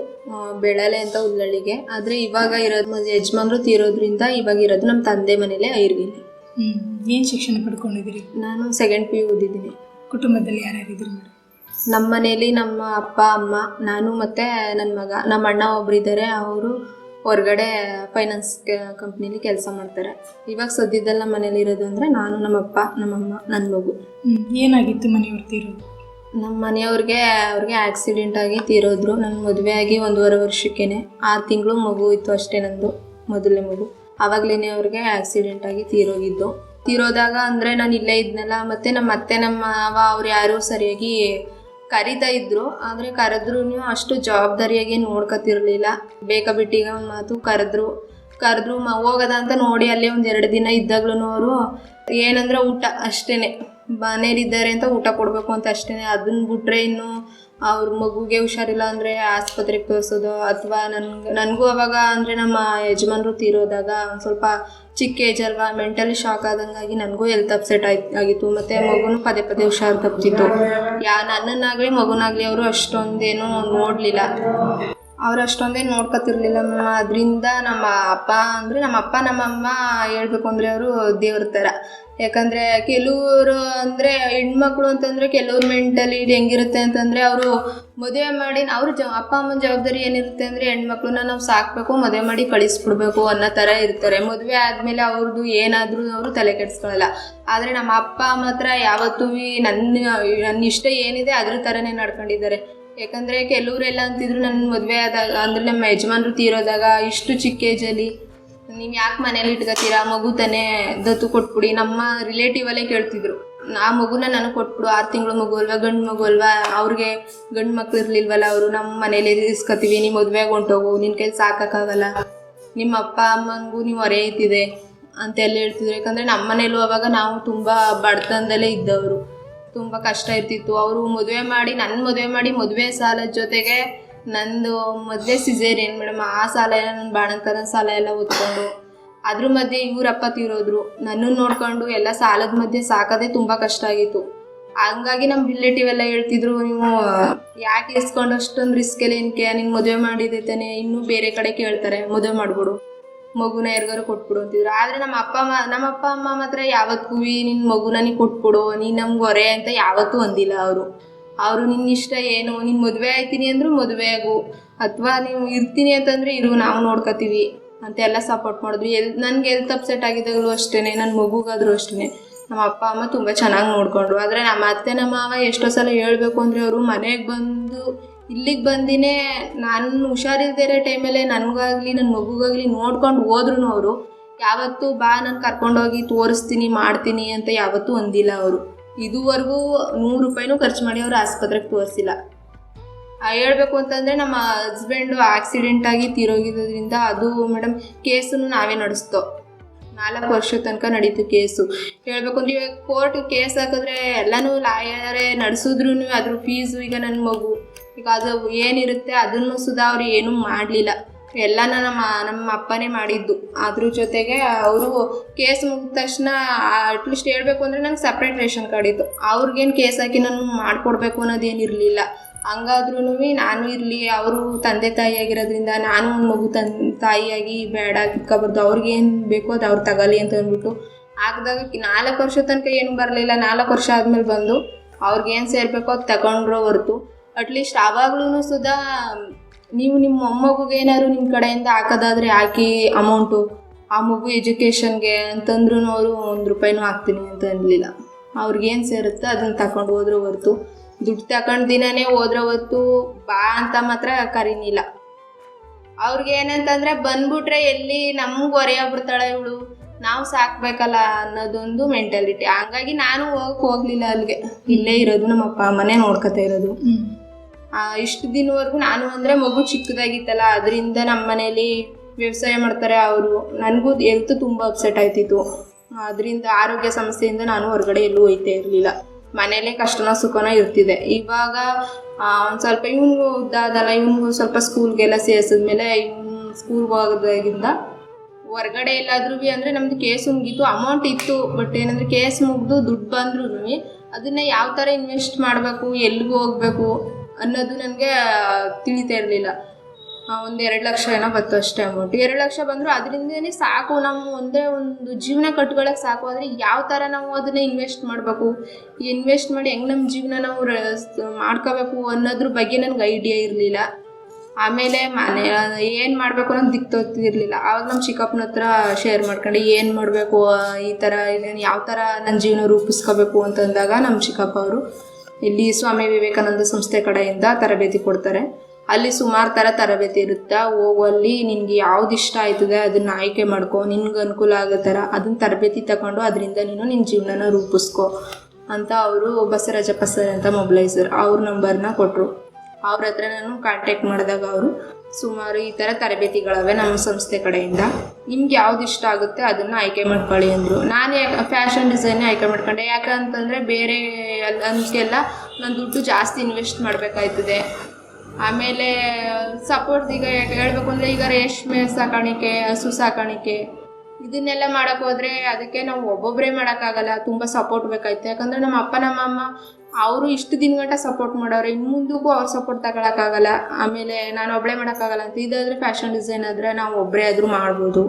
ಬೆಳಲೆ ಅಂತ ಉಲ್ಲಳ್ಳಿಗೆ ಆದರೆ ಇವಾಗ ಇರೋದು ಯಜಮಾನರು ತೀರೋದ್ರಿಂದ ಇವಾಗ ಇರೋದು ನಮ್ಮ ತಂದೆ ಮನೇಲೆ ಐರ್ಗಿಲ್ಲ ಹ್ಞೂ ಏನು ಶಿಕ್ಷಣ ಪಡ್ಕೊಂಡಿದ್ದೀರಿ? ನಾನು ಸೆಕೆಂಡ್ ಪಿ ಯು ಓದಿದ್ದೀನಿ. ಕುಟುಂಬದಲ್ಲಿ ಯಾರ್ಯಾರಿದ್ದೀರಿ ಮೇಡಮ್? ನಮ್ಮ ಮನೇಲಿ ನಮ್ಮ ಅಪ್ಪ ಅಮ್ಮ ನಾನು ಮತ್ತು ನನ್ನ ಮಗ. ನಮ್ಮ ಅಣ್ಣ ಒಬ್ಬರಿದ್ದಾರೆ ಅವರು ಹೊರಗಡೆ ಫೈನಾನ್ಸ್ ಕಂಪ್ನಿಲಿ ಕೆಲಸ ಮಾಡ್ತಾರೆ. ಇವಾಗ ಸದ್ಯದಲ್ಲ ಮನೇಲಿ ಇರೋದು ಅಂದ್ರೆ ನಾನು ನಮ್ಮಪ್ಪ ನಮ್ಮಮ್ಮ ನನ್ನ ಮಗು. ಏನಾಗಿತ್ತು ಮನೆಯವ್ರು ತೀರೋದು ನಮ್ಮ ಮನೆಯವ್ರಿಗೆ ಅವ್ರಿಗೆ ಆಕ್ಸಿಡೆಂಟ್ ಆಗಿ ತೀರೋದ್ರು. ನನ್ನ ಮದುವೆ ಆಗಿ ಒಂದೂವರೆ ವರ್ಷಕ್ಕೇನೆ. ಆರು ತಿಂಗಳು ಮಗು ಇತ್ತು ಅಷ್ಟೇ ನಂದು ಮೊದಲನೇ ಮಗು. ಆವಾಗಲೇ ಅವ್ರಿಗೆ ಆಕ್ಸಿಡೆಂಟ್ ಆಗಿ ತೀರೋಗಿದ್ದು. ತೀರೋದಾಗ ಅಂದರೆ ನಾನು ಇಲ್ಲೇ ಇದ್ನಲ್ಲ ಮತ್ತು ನಮ್ಮ ಅತ್ತೆ ನಮ್ಮ ಮಾವ ಅವ್ರು ಯಾರು ಸರಿಯಾಗಿ ಕರಿತಾ ಇದ್ರು, ಆದರೆ ಕರೆದ್ರೂ ಅಷ್ಟು ಜವಾಬ್ದಾರಿಯಾಗಿ ನೋಡ್ಕೊತಿರ್ಲಿಲ್ಲ. ಬೇಕ ಬಿಟ್ಟಿಗ ಮಾತು, ಕರೆದ್ರು ಕರೆದ್ರು ಹೋಗದ ಅಂತ ನೋಡಿ ಅಲ್ಲೇ ಒಂದು ಎರಡು ದಿನ ಇದ್ದಾಗ್ಲೂ ಅವರು, ಏನಂದ್ರೆ ಊಟ ಅಷ್ಟೇನೆ. ಮನೇಲಿದ್ದಾರೆ ಅಂತ ಊಟ ಕೊಡಬೇಕು ಅಂತ ಅಷ್ಟೇನೆ. ಅದನ್ನ ಬಿಟ್ರೆ ಇನ್ನು ಅವ್ರ ಮಗುಗೆ ಹುಷಾರಿಲ್ಲ ಅಂದರೆ ಆಸ್ಪತ್ರೆಗೆ ತೋರಿಸೋದು ಅಥವಾ ನನ್ಗೆ ನನಗೂ ಅವಾಗ ಅಂದರೆ ನಮ್ಮ ಯಜಮಾನ್ರು ತೀರೋದಾಗ ಸ್ವಲ್ಪ ಚಿಕ್ಕ ಏಜ್ ಅಲ್ವಾ, ಮೆಂಟಲಿ ಶಾಕ್ ಆದಂಗಾಗಿ ನನಗೂ ಹೆಲ್ತ್ ಅಪ್ಸೆಟ್ ಆಯ್ತು ಆಗಿತ್ತು. ಮತ್ತು ಮಗುನು ಪದೇ ಪದೇ ಹುಷಾರು ತಪ್ತಿತ್ತು. ಯಾ, ನನ್ನನ್ನಾಗಲಿ ಮಗುನಾಗಲಿ ಅವರು ಅಷ್ಟೊಂದೇನು ನೋಡಲಿಲ್ಲ. ಅವ್ರು ಅಷ್ಟೊಂದೇನು ನೋಡ್ಕೊತಿರ್ಲಿಲ್ಲ ಮ್ಯಾಮ್. ಅದರಿಂದ ನಮ್ಮ ಅಪ್ಪ ಅಂದರೆ ನಮ್ಮ ಅಪ್ಪ ನಮ್ಮಮ್ಮ ಹೇಳ್ಬೇಕು ಅಂದರೆ ಅವರು ದೇವ್ರ ಥರ. ಯಾಕಂದರೆ ಕೆಲವರು ಅಂದರೆ ಹೆಣ್ಮಕ್ಳು ಅಂತಂದರೆ ಕೆಲವ್ರ ಮೆಂಟಲಿ ಹೆಂಗಿರುತ್ತೆ ಅಂತಂದರೆ ಅವರು ಮದುವೆ ಮಾಡಿ, ಅವ್ರ ಜ, ಅಪ್ಪ, ಅಮ್ಮನ ಜವಾಬ್ದಾರಿ ಏನಿರುತ್ತೆ ಅಂದರೆ ಹೆಣ್ಮಕ್ಳನ್ನ ನಾವು ಸಾಕಬೇಕು, ಮದುವೆ ಮಾಡಿ ಕಳಿಸ್ಬಿಡ್ಬೇಕು ಅನ್ನೋ ಥರ ಇರ್ತಾರೆ. ಮದುವೆ ಆದಮೇಲೆ ಅವ್ರದ್ದು ಏನಾದರೂ ಅವರು ತಲೆ ಕೆಡಿಸ್ಕೊಳ್ಳಲ್ಲ ಆದರೆ ನಮ್ಮ ಅಪ್ಪ ಮಾತ್ರ ಯಾವತ್ತೂ ನನ್ನ ನನ್ನ ಇಷ್ಟ ಏನಿದೆ ಅದ್ರ ಥರನೇ ನಡ್ಕೊಂಡಿದ್ದಾರೆ. ಯಾಕಂದರೆ ಕೆಲವರೆಲ್ಲ ಅಂತಿದ್ರು ನನ್ನ ಮದುವೆ ಆದಾಗ, ಅಂದರೆ ನಮ್ಮ ಯಜಮಾನ್ರು ತೀರೋದಾಗ ಇಷ್ಟು ಚಿಕ್ಕ ಏಜಲ್ಲಿ ನೀವು ಯಾಕೆ ಮನೇಲಿ ಇಟ್ಕೋತೀರಾ ಮಗು ತಾನೇ ದತ್ತು ಕೊಟ್ಬಿಡಿ. ನಮ್ಮ ರಿಲೇಟಿವ್ ಅಲ್ಲೇ ಕೇಳ್ತಿದ್ರು. ಆ ಮಗುನ ನನಗೆ ಕೊಟ್ಬಿಡು. ಆರು ತಿಂಗಳು ಮಗು ಅಲ್ವಾ, ಗಂಡು ಮಗು ಅಲ್ವಾ? ಅವ್ರಿಗೆ ಗಂಡು ಮಕ್ಳು ಇರ್ಲಿಲ್ವಲ್ಲ ಅವರು? ನಮ್ಮ ಮನೇಲಿ ಇಸ್ಕೊತೀವಿ ನೀವು ಮದುವೆಗೆ ಹೊಂಟೋಗು ನಿನ್ನ ಕೈಲಿ ಸಾಕೋಕ್ಕಾಗಲ್ಲ ನಿಮ್ಮ ಅಪ್ಪ ಅಮ್ಮನಿಗೂ ನೀವು ಹೊರೆ ಅಂತೆಲ್ಲ ಹೇಳ್ತಿದ್ರು. ಯಾಕಂದರೆ ನಮ್ಮ ಮನೇಲೂ ಅವಾಗ ನಾವು ತುಂಬ ಬಡತನದಲ್ಲೇ ಇದ್ದವರು. ತುಂಬ ಕಷ್ಟ ಇರ್ತಿತ್ತು. ಅವರು ಮದುವೆ ಮಾಡಿ ನನ್ನ ಮದುವೆ ಮಾಡಿ ಮದುವೆ ಸಾಲದ ಜೊತೆಗೆ ನಂದು ಮದುವೆ ಸಿಸೇರಿಯನ್ ಮೇಡಮ್ ಆ ಸಾಲ ಎಲ್ಲ ನನ್ನ ಬಾಣಂತನ ಸಾಲ ಎಲ್ಲ ಓದ್ಕೊಂಡು ಅದ್ರ ಮಧ್ಯೆ ಇವರಪ್ಪ ತೀರೋದ್ರು. ನನ್ನನ್ನು ನೋಡ್ಕೊಂಡು ಎಲ್ಲ ಸಾಲದ ಮಧ್ಯೆ ಸಾಕೋದೇ ತುಂಬ ಕಷ್ಟ ಆಗಿತ್ತು. ಹಂಗಾಗಿ ನಮ್ಮ ರಿಲೇಟಿವ್ ಎಲ್ಲ ಹೇಳ್ತಿದ್ರು, ನೀವು ಯಾಕೆ ಇಸ್ಕೊಂಡು ಅಷ್ಟೊಂದು ರಿಸ್ಕೆಲ್ಲ ಏನಕ್ಕೆ ನಿನ್ನ ಮದುವೆ ಮಾಡಿದೆ ತಾನೆ. ಇನ್ನೂ ಬೇರೆ ಕಡೆ ಕೇಳ್ತಾರೆ. ಮದುವೆ ಮಾಡ್ಬಿಡು. ಮಗುನ ಯಾರಿಗಾರು ಕೊಟ್ಬಿಡು ಅಂತಿದ್ರು. ಆದ್ರೆ ನಮ್ಮ ಅಪ್ಪ ಅಮ್ಮ, ನಮ್ಮ ಅಪ್ಪ ಅಮ್ಮ ಮಾತ್ರ ಯಾವತ್ತೂ ನಿನ್ನ ಮಗುನ ನೀ ಕೊಟ್ಬಿಡು ನೀನು ನಮ್ಗೆ ಹೊರೆ ಅಂತ ಯಾವತ್ತೂ ಅಂದಿಲ್ಲ ಅವರು. ಅವರು ನಿನ್ನ ಇಷ್ಟ ಏನು, ನಿನ್ ಮದುವೆ ಆಯ್ತೀನಿ ಅಂದ್ರು ಮದುವೆ ಆಗು. ಅಥವಾ ನೀವು ಇರ್ತೀನಿ ಅಂತಂದ್ರೆ ಇರು, ನಾವು ನೋಡ್ಕೋತೀವಿ ಅಂತೆಲ್ಲ ಸಪೋರ್ಟ್ ಮಾಡಿದ್ವಿ. ಎಲ್, ನನಗೆ ಎಲ್ತ್ ಅಪ್ಸೆಟ್ ಆಗಿದ್ದಾಗಲೂ ಅಷ್ಟೇನೆ ನನ್ನ ಮಗುಗಾದರೂ ಅಷ್ಟೇ ನಮ್ಮ ಅಪ್ಪ ಅಮ್ಮ ತುಂಬ ಚೆನ್ನಾಗಿ ನೋಡ್ಕೊಂಡ್ರು. ಆದರೆ ನಮ್ಮ ಅತ್ತೆ, ನಮ್ಮ ಮಾವ ಎಷ್ಟೋ ಸಲ ಹೇಳಬೇಕು ಅಂದರೆ ಅವರು ಮನೆಗೆ ಬಂದು ಇಲ್ಲಿಗೆ ಬಂದಿನೇ ನಾನು ಹುಷಾರಿಲ್ದಿರೋ ಟೈಮಲ್ಲೇ ನನಗಾಗಲಿ ನನ್ನ ಮಗುಗಾಗಲಿ ನೋಡ್ಕೊಂಡು ಹೋದ್ರು ಅವರು. ಯಾವತ್ತೂ ಬಾ, ನಾನು ಕರ್ಕೊಂಡೋಗಿ ತೋರಿಸ್ತೀನಿ, ಮಾಡ್ತೀನಿ ಅಂತ ಯಾವತ್ತೂ ಅಂದಿಲ್ಲ ಅವರು. ಇದುವರೆಗೂ ನೂರು ರೂಪಾಯಿನೂ ಖರ್ಚು ಮಾಡಿ ಅವರು ಆಸ್ಪತ್ರೆಗೆ ತೋರಿಸಿಲ್ಲ. ಹೇಳಬೇಕು ಅಂತಂದರೆ ನಮ್ಮ ಹಸ್ಬೆಂಡು ಆಕ್ಸಿಡೆಂಟ್ ಆಗಿ ತೀರೋಗಿದ್ದರಿಂದ ಅದು ಮೇಡಮ್ ಕೇಸನ್ನು ನಾವೇ ನಡೆಸ್ತೋ ನಾಲ್ಕು ವರ್ಷ ತನಕ ನಡೀತು ಕೇಸು. ಹೇಳ್ಬೇಕು ಅಂದ್ರೆ ಇವಾಗ ಕೋರ್ಟ್ ಕೇಸ್ ಹಾಕಿದ್ರೆ ಎಲ್ಲನೂ ಲಾಯರೇ ನಡೆಸಿದ್ರು ಅದ್ರ ಫೀಸು ಈಗ ನನ್ನ ಮಗು. ಈಗ ಅದು ಏನಿರುತ್ತೆ ಅದನ್ನು ಸುಧಾ ಅವ್ರು ಏನೂ ಮಾಡಲಿಲ್ಲ. ಎಲ್ಲನ ನಮ್ಮ ನಮ್ಮ ಅಪ್ಪನೇ ಮಾಡಿದ್ದು. ಅದ್ರ ಜೊತೆಗೆ ಅವರು ಕೇಸ್ ಮುಗಿದ ತಕ್ಷಣ ಅಟ್ಲೀಸ್ಟ್ ಹೇಳಬೇಕು ಅಂದರೆ ನಂಗೆ ಸಪ್ರೇಟ್ ರೇಷನ್ ಕಾರ್ಡ್ ಇತ್ತು. ಅವ್ರಿಗೇನು ಕೇಸ್ ಹಾಕಿ ನಾನು ಮಾಡಿಕೊಡ್ಬೇಕು ಅನ್ನೋದೇನಿರಲಿಲ್ಲ ಹಂಗಾದ್ರೂ ನಾನು ಇರಲಿ, ಅವರು ತಂದೆ ತಾಯಿ ಆಗಿರೋದ್ರಿಂದ ನಾನು ಮಗು ತನ್, ತಾಯಿಯಾಗಿ ಬೇಡ ಕಿತ್ಕೊಬಾರ್ದು. ಅವ್ರಿಗೇನು ಬೇಕೋ ಅದು ಅವ್ರು ತಗೊಳ್ಳಿ ಅಂತ ಅಂದ್ಬಿಟ್ಟು ಆಗದಾಗ ನಾಲ್ಕು ವರ್ಷ ತನಕ ಏನು ಬರಲಿಲ್ಲ. ನಾಲ್ಕು ವರ್ಷ ಆದಮೇಲೆ ಬಂದು ಅವ್ರಿಗೇನು ಸೇರಬೇಕೋ ಅದು ತಗೊಂಡ್ರೋ ಹೊರ್ತು ಅಟ್ಲೀಸ್ಟ್ ಆವಾಗ್ಲೂ ಸುದಾ, ನೀವು ನಿಮ್ಮ ಮೊಮ್ಮಗುಗೆ ಏನಾದ್ರು ನಿಮ್ಮ ಕಡೆಯಿಂದ ಹಾಕೋದಾದ್ರೆ ಹಾಕಿ ಅಮೌಂಟು ಆ ಮಗು ಎಜುಕೇಷನ್ಗೆ ಅಂತಂದ್ರೂ ಅವರು ಒಂದು ರೂಪಾಯಿನೂ ಹಾಕ್ತೀನಿ ಅಂತ ಅನ್ನಲಿಲ್ಲ ಅವ್ರಿಗೇನು ಸೇರುತ್ತೆ ಅದನ್ನು ತಗೊಂಡು ಹೋದ್ರೆ ಹೊರ್ತು. ದುಡ್ಡು ತಗೊಂಡು ದಿನನೇ ಹೋದ್ರೆ ಹೊರ್ತು ಬಾ ಅಂತ ಮಾತ್ರ ಕರೀನಿಲ್ಲ. ಅವ್ರಿಗೆ ಏನಂತಂದ್ರೆ ಬಂದ್ಬಿಟ್ರೆ ಎಲ್ಲಿ ನಮ್ಗೆ ಹೊರೆಯಾಗ್ಬಿಡ್ತಾಳೆ ಇವಳು. ನಾವು ಸಾಕ್ಬೇಕಲ್ಲ ಅನ್ನೋದೊಂದು ಮೆಂಟಾಲಿಟಿ ಹಂಗಾಗಿ ನಾನು ಹೋಗಕ್ಕೆ ಹೋಗ್ಲಿಲ್ಲ ಅಲ್ಲಿಗೆ. ಇಲ್ಲೇ ಇರೋದು ನಮ್ಮ ಅಪ್ಪ ಅಮ್ಮನೇ ನೋಡ್ಕೊತಾ ಇರೋದು. ಇಷ್ಟು ದಿನವರೆಗೂ ನಾನು ಅಂದರೆ ಮಗು ಚಿಕ್ಕದಾಗಿತ್ತಲ್ಲ, ಅದರಿಂದ ನಮ್ಮ ಮನೇಲಿ ವ್ಯವಸಾಯ ಮಾಡ್ತಾರೆ ಅವರು. ನನಗೂ ಹೆಲ್ತ್ ತುಂಬ ಅಪ್ಸೆಟ್ ಆಯ್ತಿತ್ತು. ಅದರಿಂದ ಆರೋಗ್ಯ ಸಮಸ್ಯೆಯಿಂದ ನಾನು ಹೊರಗಡೆ ಎಲ್ಲೂ ಹೋಯ್ತಾ ಇರಲಿಲ್ಲ. ಮನೇಲೇ ಕಷ್ಟನ ಸುಖನ ಇರ್ತಿದೆ. ಇವಾಗ ಒಂದು ಸ್ವಲ್ಪ ಇವನಿಗೂ ಉದ್ದಾದಲ್ಲ ಇವನಿಗೂ ಸ್ವಲ್ಪ ಸ್ಕೂಲ್ಗೆಲ್ಲ ಸೇರಿಸಿದ್ಮೇಲೆ ಇವನು ಸ್ಕೂಲ್ಗೆ ಹೋಗೋದಾಗಿಂದ ಹೊರಗಡೆ ಎಲ್ಲಾದ್ರೂ ಭೀ ಅಂದರೆ ನಮ್ಮದು ಕೇಸ್ ಮುಗೀತು. ಅಮೌಂಟ್ ಇತ್ತು ಬಟ್ ಏನಂದರೆ ಕೇಸ್ ಮುಗಿದು ದುಡ್ಡು ಬಂದ್ರೂ ಅದನ್ನು ಯಾವ ಥರ ಇನ್ವೆಸ್ಟ್ ಮಾಡಬೇಕು ಎಲ್ಲಿಗೂ ಹೋಗಬೇಕು? ಅನ್ನೋದು ನನಗೆ ತಿಳಿತಾ ಇರಲಿಲ್ಲ. ಒಂದು ಎರಡು ಲಕ್ಷ ಏನೋ ಬತ್ತು ಅಷ್ಟೇ ಅಮೌಂಟ್ ಎರಡು ಲಕ್ಷ ಬಂದರು ಅದರಿಂದನೇ ಸಾಕು, ನಾವು ಒಂದೇ ಒಂದು ಜೀವನ ಕಟ್ಕೊಳ್ಳೋಕೆ ಸಾಕು. ಆದರೆ ಯಾವ ಥರ ನಾವು ಅದನ್ನ ಇನ್ವೆಸ್ಟ್ ಮಾಡಬೇಕು? ಇನ್ವೆಸ್ಟ್ ಮಾಡಿ ಹೆಂಗೆ ನಮ್ಮ ಜೀವನ ನಾವು ಮಾಡ್ಕೋಬೇಕು ಅನ್ನೋದ್ರ ಬಗ್ಗೆ ನನಗೆ ಐಡಿಯಾ ಇರಲಿಲ್ಲ. ಆಮೇಲೆ ಮನೆ ಏನು ಮಾಡಬೇಕು ಅನ್ನೋದು ದಿಕ್ಕು ತೋರ್ತಿರ್ಲಿಲ್ಲ ಆವಾಗ ನಮ್ಮ ಚಿಕ್ಕಪ್ಪನ ಹತ್ರ ಶೇರ್ ಮಾಡ್ಕೊಂಡು, ಏನು ಮಾಡಬೇಕು ಈ ಥರ ಯಾವ ಥರ ನನ್ನ ಜೀವನ ರೂಪಿಸ್ಕೋಬೇಕು ಅಂತಂದಾಗ ನಮ್ಮ ಚಿಕ್ಕಪ್ಪ ಅವರು ಇಲ್ಲಿ ಸ್ವಾಮಿ ವಿವೇಕಾನಂದ ಸಂಸ್ಥೆ ಕಡೆಯಿಂದ ತರಬೇತಿ ಕೊಡ್ತಾರೆ. ಅಲ್ಲಿ ಸುಮಾರು ಥರ ತರಬೇತಿ ಇರುತ್ತೆ? ಹೋಗುವಲ್ಲಿ ನಿನಗೆ ಯಾವ್ದು ಇಷ್ಟ ಆಯ್ತದೆ ಅದನ್ನ ಆಯ್ಕೆ ಮಾಡ್ಕೊ. ನಿನ್ಗೆ ಅನುಕೂಲ ಆಗೋ ಥರ ಅದನ್ನ ತರಬೇತಿ ತಗೊಂಡು ಅದರಿಂದ ನೀನು ನಿನ್ನ ಜೀವನನ ರೂಪಿಸ್ಕೊ ಅಂತ ಅವರು ಬಸವರಾಜಪ್ಪ ಸರ್ ಅಂತ ಮೊಬಲೈಸರ್ ಅವ್ರ ನಂಬರ್ನ ಕೊಟ್ಟರು ಅವ್ರ ಹತ್ರ ನಾನು ಕಾಂಟ್ಯಾಕ್ಟ್ ಮಾಡಿದಾಗ ಅವರು, ಸುಮಾರು ಈ ಥರ ತರಬೇತಿಗಳವೆ ನಮ್ಮ ಸಂಸ್ಥೆ ಕಡೆಯಿಂದ. ನಿಮ್ಗೆ ಯಾವ್ದು ಇಷ್ಟ ಆಗುತ್ತೆ ಅದನ್ನು ಆಯ್ಕೆ ಮಾಡ್ಕೊಳ್ಳಿ ಅಂದರು. ನಾನು ಫ್ಯಾಷನ್ ಡಿಸೈನೇ ಆಯ್ಕೆ ಮಾಡ್ಕೊಂಡೆ. ಯಾಕಂತಂದರೆ ಬೇರೆ ಅದಕ್ಕೆಲ್ಲ ನಾನು ದುಡ್ಡು ಜಾಸ್ತಿ ಇನ್ವೆಸ್ಟ್ ಮಾಡಬೇಕಾಯ್ತದೆ. ಆಮೇಲೆ ಸಪೋರ್ಟ್ ಈಗ ಹೇಳ್ಬೇಕು ಅಂದರೆ ಈಗ ರೇಷ್ಮೆ ಸಾಕಾಣಿಕೆ, ಹಸು ಸಾಕಾಣಿಕೆ ಇದನ್ನೆಲ್ಲ ಮಾಡಕ್ ಹೋದ್ರೆ ಅದಕ್ಕೆ ನಾವು ಒಬ್ಬೊಬ್ಬರೇ ಮಾಡೋಕ್ಕಾಗಲ್ಲ ತುಂಬ ಸಪೋರ್ಟ್ ಬೇಕಾಯ್ತು. ಯಾಕಂದ್ರೆ ನಮ್ಮ ಅಪ್ಪ, ನಮ್ಮ ಅಮ್ಮ ಅವರು ಇಷ್ಟು ದಿನಗಂಟ ಸಪೋರ್ಟ್ ಮಾಡೋರು ಇನ್ನು ಮುಂದಕ್ಕೂ ಅವ್ರ ಸಪೋರ್ಟ್ ತಗೊಳಕ್ಕಾಗಲ್ಲ ಆಮೇಲೆ ನಾನು ಒಬ್ಬಳೇ ಮಾಡೋಕ್ಕಾಗಲ್ಲ ಅಂತ. ಇದಾದರೆ ಫ್ಯಾಷನ್ ಡಿಸೈನ್ ಆದರೆ ನಾವು ಒಬ್ಬರೇ ಆದರೂ ಮಾಡ್ಬೋದು.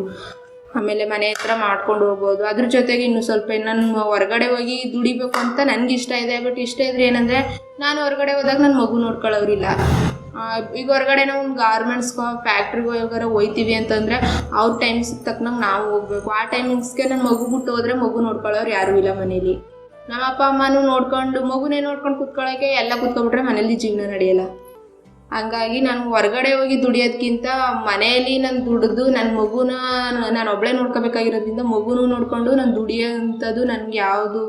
ಆಮೇಲೆ ಮನೆ ಹತ್ರ ಮಾಡ್ಕೊಂಡು ಹೋಗ್ಬೋದು. ಅದ್ರ ಜೊತೆಗೆ ಇನ್ನು ಸ್ವಲ್ಪ ನಾನು ಹೊರಗಡೆ ಹೋಗಿ ದುಡಿಬೇಕು ಅಂತ ನನಗೆ ಇಷ್ಟ ಇದೆ. ಬಟ್ ಇಷ್ಟ ಇದ್ರೆ ಏನಂದರೆ, ನಾನು ಹೊರಗಡೆ ಹೋದಾಗ ನನ್ನ ಮಗು ನೋಡ್ಕೊಳ್ಳೋರಿಲ್ಲ ಈಗ ಹೊರಗಡೆ ನಾವು ಗಾರ್ಮೆಂಟ್ಸ್ಗೋ ಫ್ಯಾಕ್ಟ್ರಿಗೋ ಯಾವಾಗಾರ ಹೋಯ್ತೀವಿ ಅಂತಂದರೆ ಅವ್ರ ಟೈಮ್ಸ್ ತಕ್ಕನಂಗೆ ನಾವು ಹೋಗ್ಬೇಕು. ಆ ಟೈಮಿಂಗ್ಸ್ಗೆ ನನ್ನ ಮಗು ಬಿಟ್ಟು ಹೋದ್ರೆ ಮಗು ನೋಡ್ಕೊಳ್ಳೋರು ಯಾರೂ ಇಲ್ಲ ಮನೇಲಿ. ನಮ್ಮ ಅಪ್ಪ, ಅಮ್ಮನೂ ನೋಡ್ಕೊಂಡು, ಮಗುನೇ ನೋಡ್ಕೊಂಡು ಕುತ್ಕೊಳ್ಳೋಕೆ ಎಲ್ಲ ಕುತ್ಕೊಂಡ್ಬಿಟ್ರೆ ಮನೇಲಿ ಜೀವನ ನಡೆಯಲ್ಲ. ಹಂಗಾಗಿ ನಾನು ಹೊರಗಡೆ ಹೋಗಿ ದುಡಿಯೋದ್ಕಿಂತ ಮನೆಯಲ್ಲಿ ನಾನು ದುಡಿದು ನನ್ನ ಮಗುನ ನಾನು ಒಬ್ಬಳೇ ನೋಡ್ಕೋಬೇಕಾಗಿರೋದ್ರಿಂದ ಮಗುನೂ ನೋಡಿಕೊಂಡು ನಾನು ದುಡಿಯೋಂಥದ್ದು ನನಗೆ ಯಾವುದು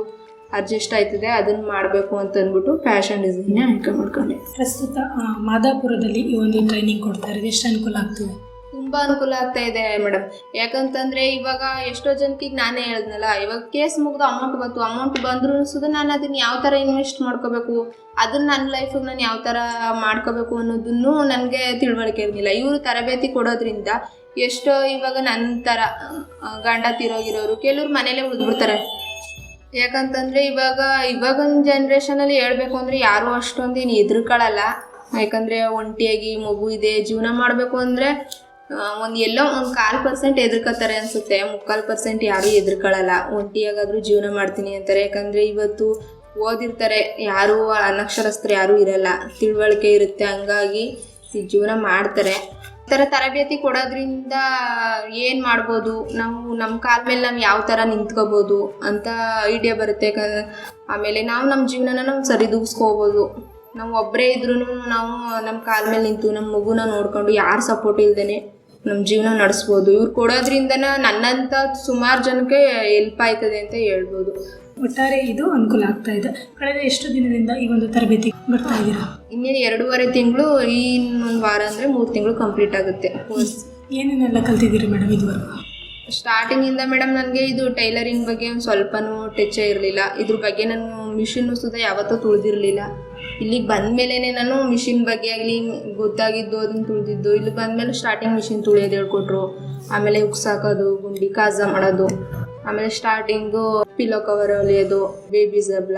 ಅಡ್ಜಸ್ಟ್ ಆಯ್ತದೆ ಅದನ್ನ ಮಾಡಬೇಕು ಅಂತ ಅಂದ್ಬಿಟ್ಟು ಫ್ಯಾಷನ್ ಡಿಸೈನ್ ಆಯ್ಕೆ ಮಾಡ್ಕೊಂಡೆ ಪ್ರಸ್ತುತ ಮಾದಾಪುರದಲ್ಲಿ ಈ ಒಂದು ಟ್ರೈನಿಂಗ್ ಕೊಡ್ತಾರೆ ಇರೋದು ಎಷ್ಟು ಅನುಕೂಲ ಆಗ್ತದೆ? ತುಂಬ ಅನುಕೂಲ ಆಗ್ತಾ ಇದೆ ಮೇಡಮ್ ಯಾಕಂತಂದ್ರೆ ಇವಾಗ ಎಷ್ಟೋ ಜನಕ್ಕೆ ನಾನೇ ಹೇಳಿದ್ನಲ್ಲ ಇವಾಗ ಕೇಸ್ ಮುಗಿದು ಅಮೌಂಟ್ ಬಂತು ಅಮೌಂಟ್ ಬಂದರೂ ಸುದ ನಾನು ಅದನ್ನ ಯಾವ ಥರ ಇನ್ವೆಸ್ಟ್ ಮಾಡ್ಕೋಬೇಕು ಅದನ್ನ ನನ್ನ ಲೈಫಿಗೆ ನಾನು ಯಾವ ಥರ ಮಾಡ್ಕೋಬೇಕು ಅನ್ನೋದನ್ನು ನನಗೆ ತಿಳುವಳಿಕೆ ಇರಲಿಲ್ಲ. ಇವರು ತರಬೇತಿ ಕೊಡೋದ್ರಿಂದ ಎಷ್ಟೋ ಇವಾಗ ನನ್ನ ಥರ ಆ, ಗಂಡ ತಿರೋಗಿರೋರು ಕೆಲವ್ರು ಮನೇಲೆ ಉಳಿದ್ಬಿಡ್ತಾರೆ. ಯಾಕಂತಂದ್ರೆ ಇವಾಗ ಇವಾಗಿನ ಜನ್ರೇಷನಲ್ಲಿ ಹೇಳ್ಬೇಕು ಅಂದರೆ ಯಾರೂ ಅಷ್ಟೊಂದು ಏನು ಹೆದರ್ಕೊಳ್ಳಲ್ಲ ಯಾಕಂದರೆ ಒಂಟಿಯಾಗಿ ಮಗು ಇದೆ, ಜೀವನ ಮಾಡಬೇಕು ಅಂದರೆ ಒಂದು ಎಲ್ಲೋ ಒಂದು ಕಾಲು ಪರ್ಸೆಂಟ್ ಹೆದರ್ಕೋತಾರೆ ಅನಿಸುತ್ತೆ. ಮುಕ್ಕಾಲು ಪರ್ಸೆಂಟ್ ಯಾರೂ ಎದುರ್ಕೊಳ್ಳಲ್ಲ ಒಂಟಿಯಾಗಾದರೂ ಜೀವನ ಮಾಡ್ತೀನಿ ಅಂತಾರೆ. ಯಾಕಂದರೆ ಇವತ್ತು ಓದಿರ್ತಾರೆ, ಯಾರೂ ಅನಕ್ಷರಸ್ಥರು ಯಾರೂ ಇರಲ್ಲ. ತಿಳುವಳಿಕೆ ಇರುತ್ತೆ, ಹಂಗಾಗಿ ಈ ಜೀವನ ಮಾಡ್ತಾರೆ. ಥರ ತರಬೇತಿ ಕೊಡೋದ್ರಿಂದ ಏನು ಮಾಡ್ಬೋದು? ನಾವು ನಮ್ಮ ಕಾಲ ಮೇಲೆ ನಾವು ಯಾವ ಥರ ನಿಂತ್ಕೋಬೋದು ಅಂತ ಐಡಿಯಾ ಬರುತ್ತೆ ಆಮೇಲೆ ನಾವು ನಮ್ಮ ಜೀವನನ ನಾವು ಸರಿದೂಗಿಸ್ಕೋಬೋದು. ನಾವು ಒಬ್ಬರೇ ಇದ್ರೂ ನಾವು ನಮ್ಮ ಕಾಲ ಮೇಲೆ ನಿಂತು ನಮ್ಮ ಮಗುನ ನೋಡ್ಕೊಂಡು ಯಾರು ಸಪೋರ್ಟ್ ಇಲ್ದೇ ನಮ್ಮ ಜೀವನ ನಡೆಸ್ಬೋದು. ಇವ್ರು ಕೊಡೋದ್ರಿಂದನ ನನ್ನಂತ ಸುಮಾರು ಜನಕ್ಕೆ ಹೆಲ್ಪ್ ಆಯ್ತದೆ ಅಂತ ಹೇಳ್ಬೋದು. ಒಟ್ಟಾರೆ ಇದು ಅನುಕೂಲ ಆಗ್ತಾ ಇದೆ. ಕಳೆದ ಎಷ್ಟು ದಿನದಿಂದ ಈ ಒಂದು ತರಬೇತಿ ಬರ್ತಾ ಇದ್ದೀರಾ ಇನ್ನೇನು ಎರಡೂವರೆ ತಿಂಗಳು ಈ ಒಂದು ವಾರ ಅಂದರೆ ಮೂರು ತಿಂಗಳು ಕಂಪ್ಲೀಟ್ ಆಗುತ್ತೆ. ಏನೇನೆಲ್ಲ ಕಲ್ತಿದ್ದೀರಿ ಮೇಡಮ್ ಇದುವರೆಗೂ? ಸ್ಟಾರ್ಟಿಂಗಿಂದ ಮೇಡಮ್ ನನಗೆ ಇದು ಟೈಲರಿಂಗ್ ಬಗ್ಗೆ ಒಂದು ಸ್ವಲ್ಪನೂ ಟೆಚ್ಚೇ ಇರಲಿಲ್ಲ. ಇದ್ರ ಬಗ್ಗೆ ನಾನು ಮಿಷಿನ್ನು ಸುದ ಯಾವತ್ತೂ ತುಳಿದಿರಲಿಲ್ಲ. ಇಲ್ಲಿಗೆ ಬಂದಮೇಲೆ ನಾನು ಮಿಷಿನ್ ಬಗ್ಗೆ ಆಗಲಿ, ಗೊತ್ತಾಗಿದ್ದು ಅದನ್ನ ತುಳಿದಿದ್ದು, ಇಲ್ಲಿ ಬಂದಮೇಲೆ ಸ್ಟಾರ್ಟಿಂಗ್ ಮಿಷಿನ್ ತುಳಿಯೋದು ಹೇಳ್ಕೊಟ್ರು. ಆಮೇಲೆ ಉಕ್ಸಾಕೋದು ಗುಂಡಿ ಕಾಜ ಮಾಡೋದು. ಆಮೇಲೆ ಸ್ಟಾರ್ಟಿಂಗು ಪಿಲೋ ಕವರ್ ಹೊಲಿಯೋದು ಬೇಬಿ ಜಬ್ಲ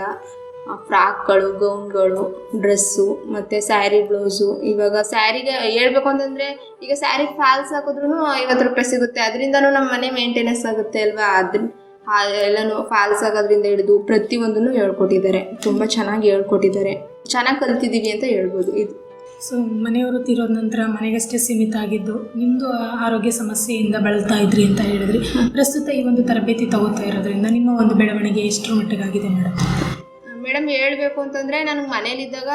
ಫ್ರಾಕ್ಗಳು ಗೌನ್ಗಳು ಡ್ರೆಸ್ಸು ಮತ್ತು ಸ್ಯಾರಿ ಬ್ಲೌಸು ಇವಾಗ ಸ್ಯಾರಿಗೆ ಹೇಳ್ಬೇಕು ಅಂತಂದರೆ, ಈಗ ಸ್ಯಾರಿಗೆ ಫಾಲ್ಸ್ ಹಾಕಿದ್ರು ಐವತ್ತು ರೂಪಾಯಿ ಸಿಗುತ್ತೆ. ಅದರಿಂದನೂ ನಮ್ಮ ಮನೆ ಮೇಂಟೆನೆನ್ಸ್ ಆಗುತ್ತೆ ಅಲ್ವಾ? ಅದನ್ನ ಎಲ್ಲನೂ ಫಾಲ್ಸ್ ಆಗೋದ್ರಿಂದ ಹಿಡಿದು ಪ್ರತಿಯೊಂದನ್ನು ಹೇಳ್ಕೊಟ್ಟಿದ್ದಾರೆ. ತುಂಬ ಚೆನ್ನಾಗಿ ಹೇಳ್ಕೊಟ್ಟಿದ್ದಾರೆ. ಚೆನ್ನಾಗಿ ಕಲ್ತಿದ್ದೀವಿ ಅಂತ ಹೇಳ್ಬೋದು. ಇದು ಸೊ ಮನೆಯವರು ತೀರೋದ ನಂತರ ಮನೆಗಷ್ಟೇ ಸೀಮಿತ ಆಗಿದ್ದು ನಿಮ್ಮದು ಆರೋಗ್ಯ ಸಮಸ್ಯೆಯಿಂದ ಬಳಲ್ತಾ ಇದ್ರಿ ಅಂತ ಹೇಳಿದ್ರಿ. ಪ್ರಸ್ತುತ ಈ ಒಂದು ತರಬೇತಿ ತಗೋತಾ ಇರೋದ್ರಿಂದ ನಿಮ್ಮ ಒಂದು ಬೆಳವಣಿಗೆ ಎಷ್ಟರ ಮಟ್ಟಿಗಾಗಿದೆ ಮೇಡಮ್ ಮೇಡಮ್ ಹೇಳಬೇಕು ಅಂತಂದರೆ ನನಗೆ ಮನೇಲಿದ್ದಾಗ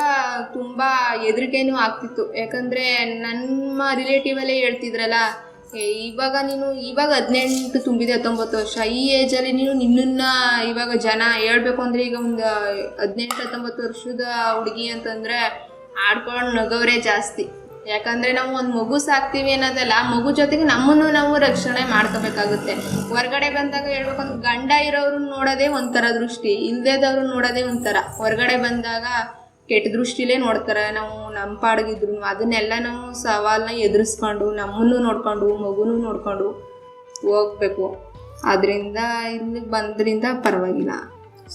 ತುಂಬ ಹೆದರಿಕೆನೂ ಆಗ್ತಿತ್ತು. ಯಾಕಂದರೆ ನಮ್ಮ ರಿಲೇಟಿವಲ್ಲೇ ಹೇಳ್ತಿದ್ರಲ್ಲ "ಏ, ಇವಾಗ ನೀನು ಇವಾಗ ಹದಿನೆಂಟು ತುಂಬಿದೆ ಹತ್ತೊಂಬತ್ತು ವರ್ಷ. ಈ ಏಜಲ್ಲಿ ನೀನು ನಿನ್ನನ್ನು ಇವಾಗ ಜನ ಹೇಳ್ಬೇಕು ಅಂದರೆ ಈಗ ಒಂದು ಹದಿನೆಂಟು ಹತ್ತೊಂಬತ್ತು ವರ್ಷದ ಹುಡುಗಿ ಅಂತಂದರೆ ಆಡ್ಕೊಂಡು ನಗೋರೇ ಜಾಸ್ತಿ. ಯಾಕಂದರೆ ನಾವು ಒಂದು ಮಗು ಸಾಕ್ತೀವಿ ಅನ್ನೋದಲ್ಲ ಮಗು ಜೊತೆಗೆ ನಮ್ಮನ್ನು ನಾವು ರಕ್ಷಣೆ ಮಾಡ್ಕೋಬೇಕಾಗುತ್ತೆ. ಹೊರಗಡೆ ಬಂದಾಗ ಹೇಳ್ಬೇಕಂದ್ರೆ ಗಂಡ ಇರೋರು ನೋಡೋದೇ ಒಂಥರ ದೃಷ್ಟಿ ಇಲ್ದೇದವ್ರು ನೋಡೋದೇ ಒಂಥರ. ಹೊರಗಡೆ ಬಂದಾಗ ಕೆಟ್ಟ ದೃಷ್ಟಿಲೇ ನೋಡ್ತಾರೆ. ನಾವು ನಮ್ಮ ಪಾಡಗಿದ್ರು ಅದನ್ನೆಲ್ಲ ನಾವು ಸವಾಲನ್ನ ಎದುರಿಸ್ಕೊಂಡು ನಮ್ಮನ್ನು ನೋಡ್ಕೊಂಡು ಮಗುನೂ ನೋಡ್ಕೊಂಡು ಹೋಗ್ಬೇಕು. ಅದರಿಂದ ಇಲ್ಲಿ ಬಂದ್ರಿಂದ ಪರವಾಗಿಲ್ಲ.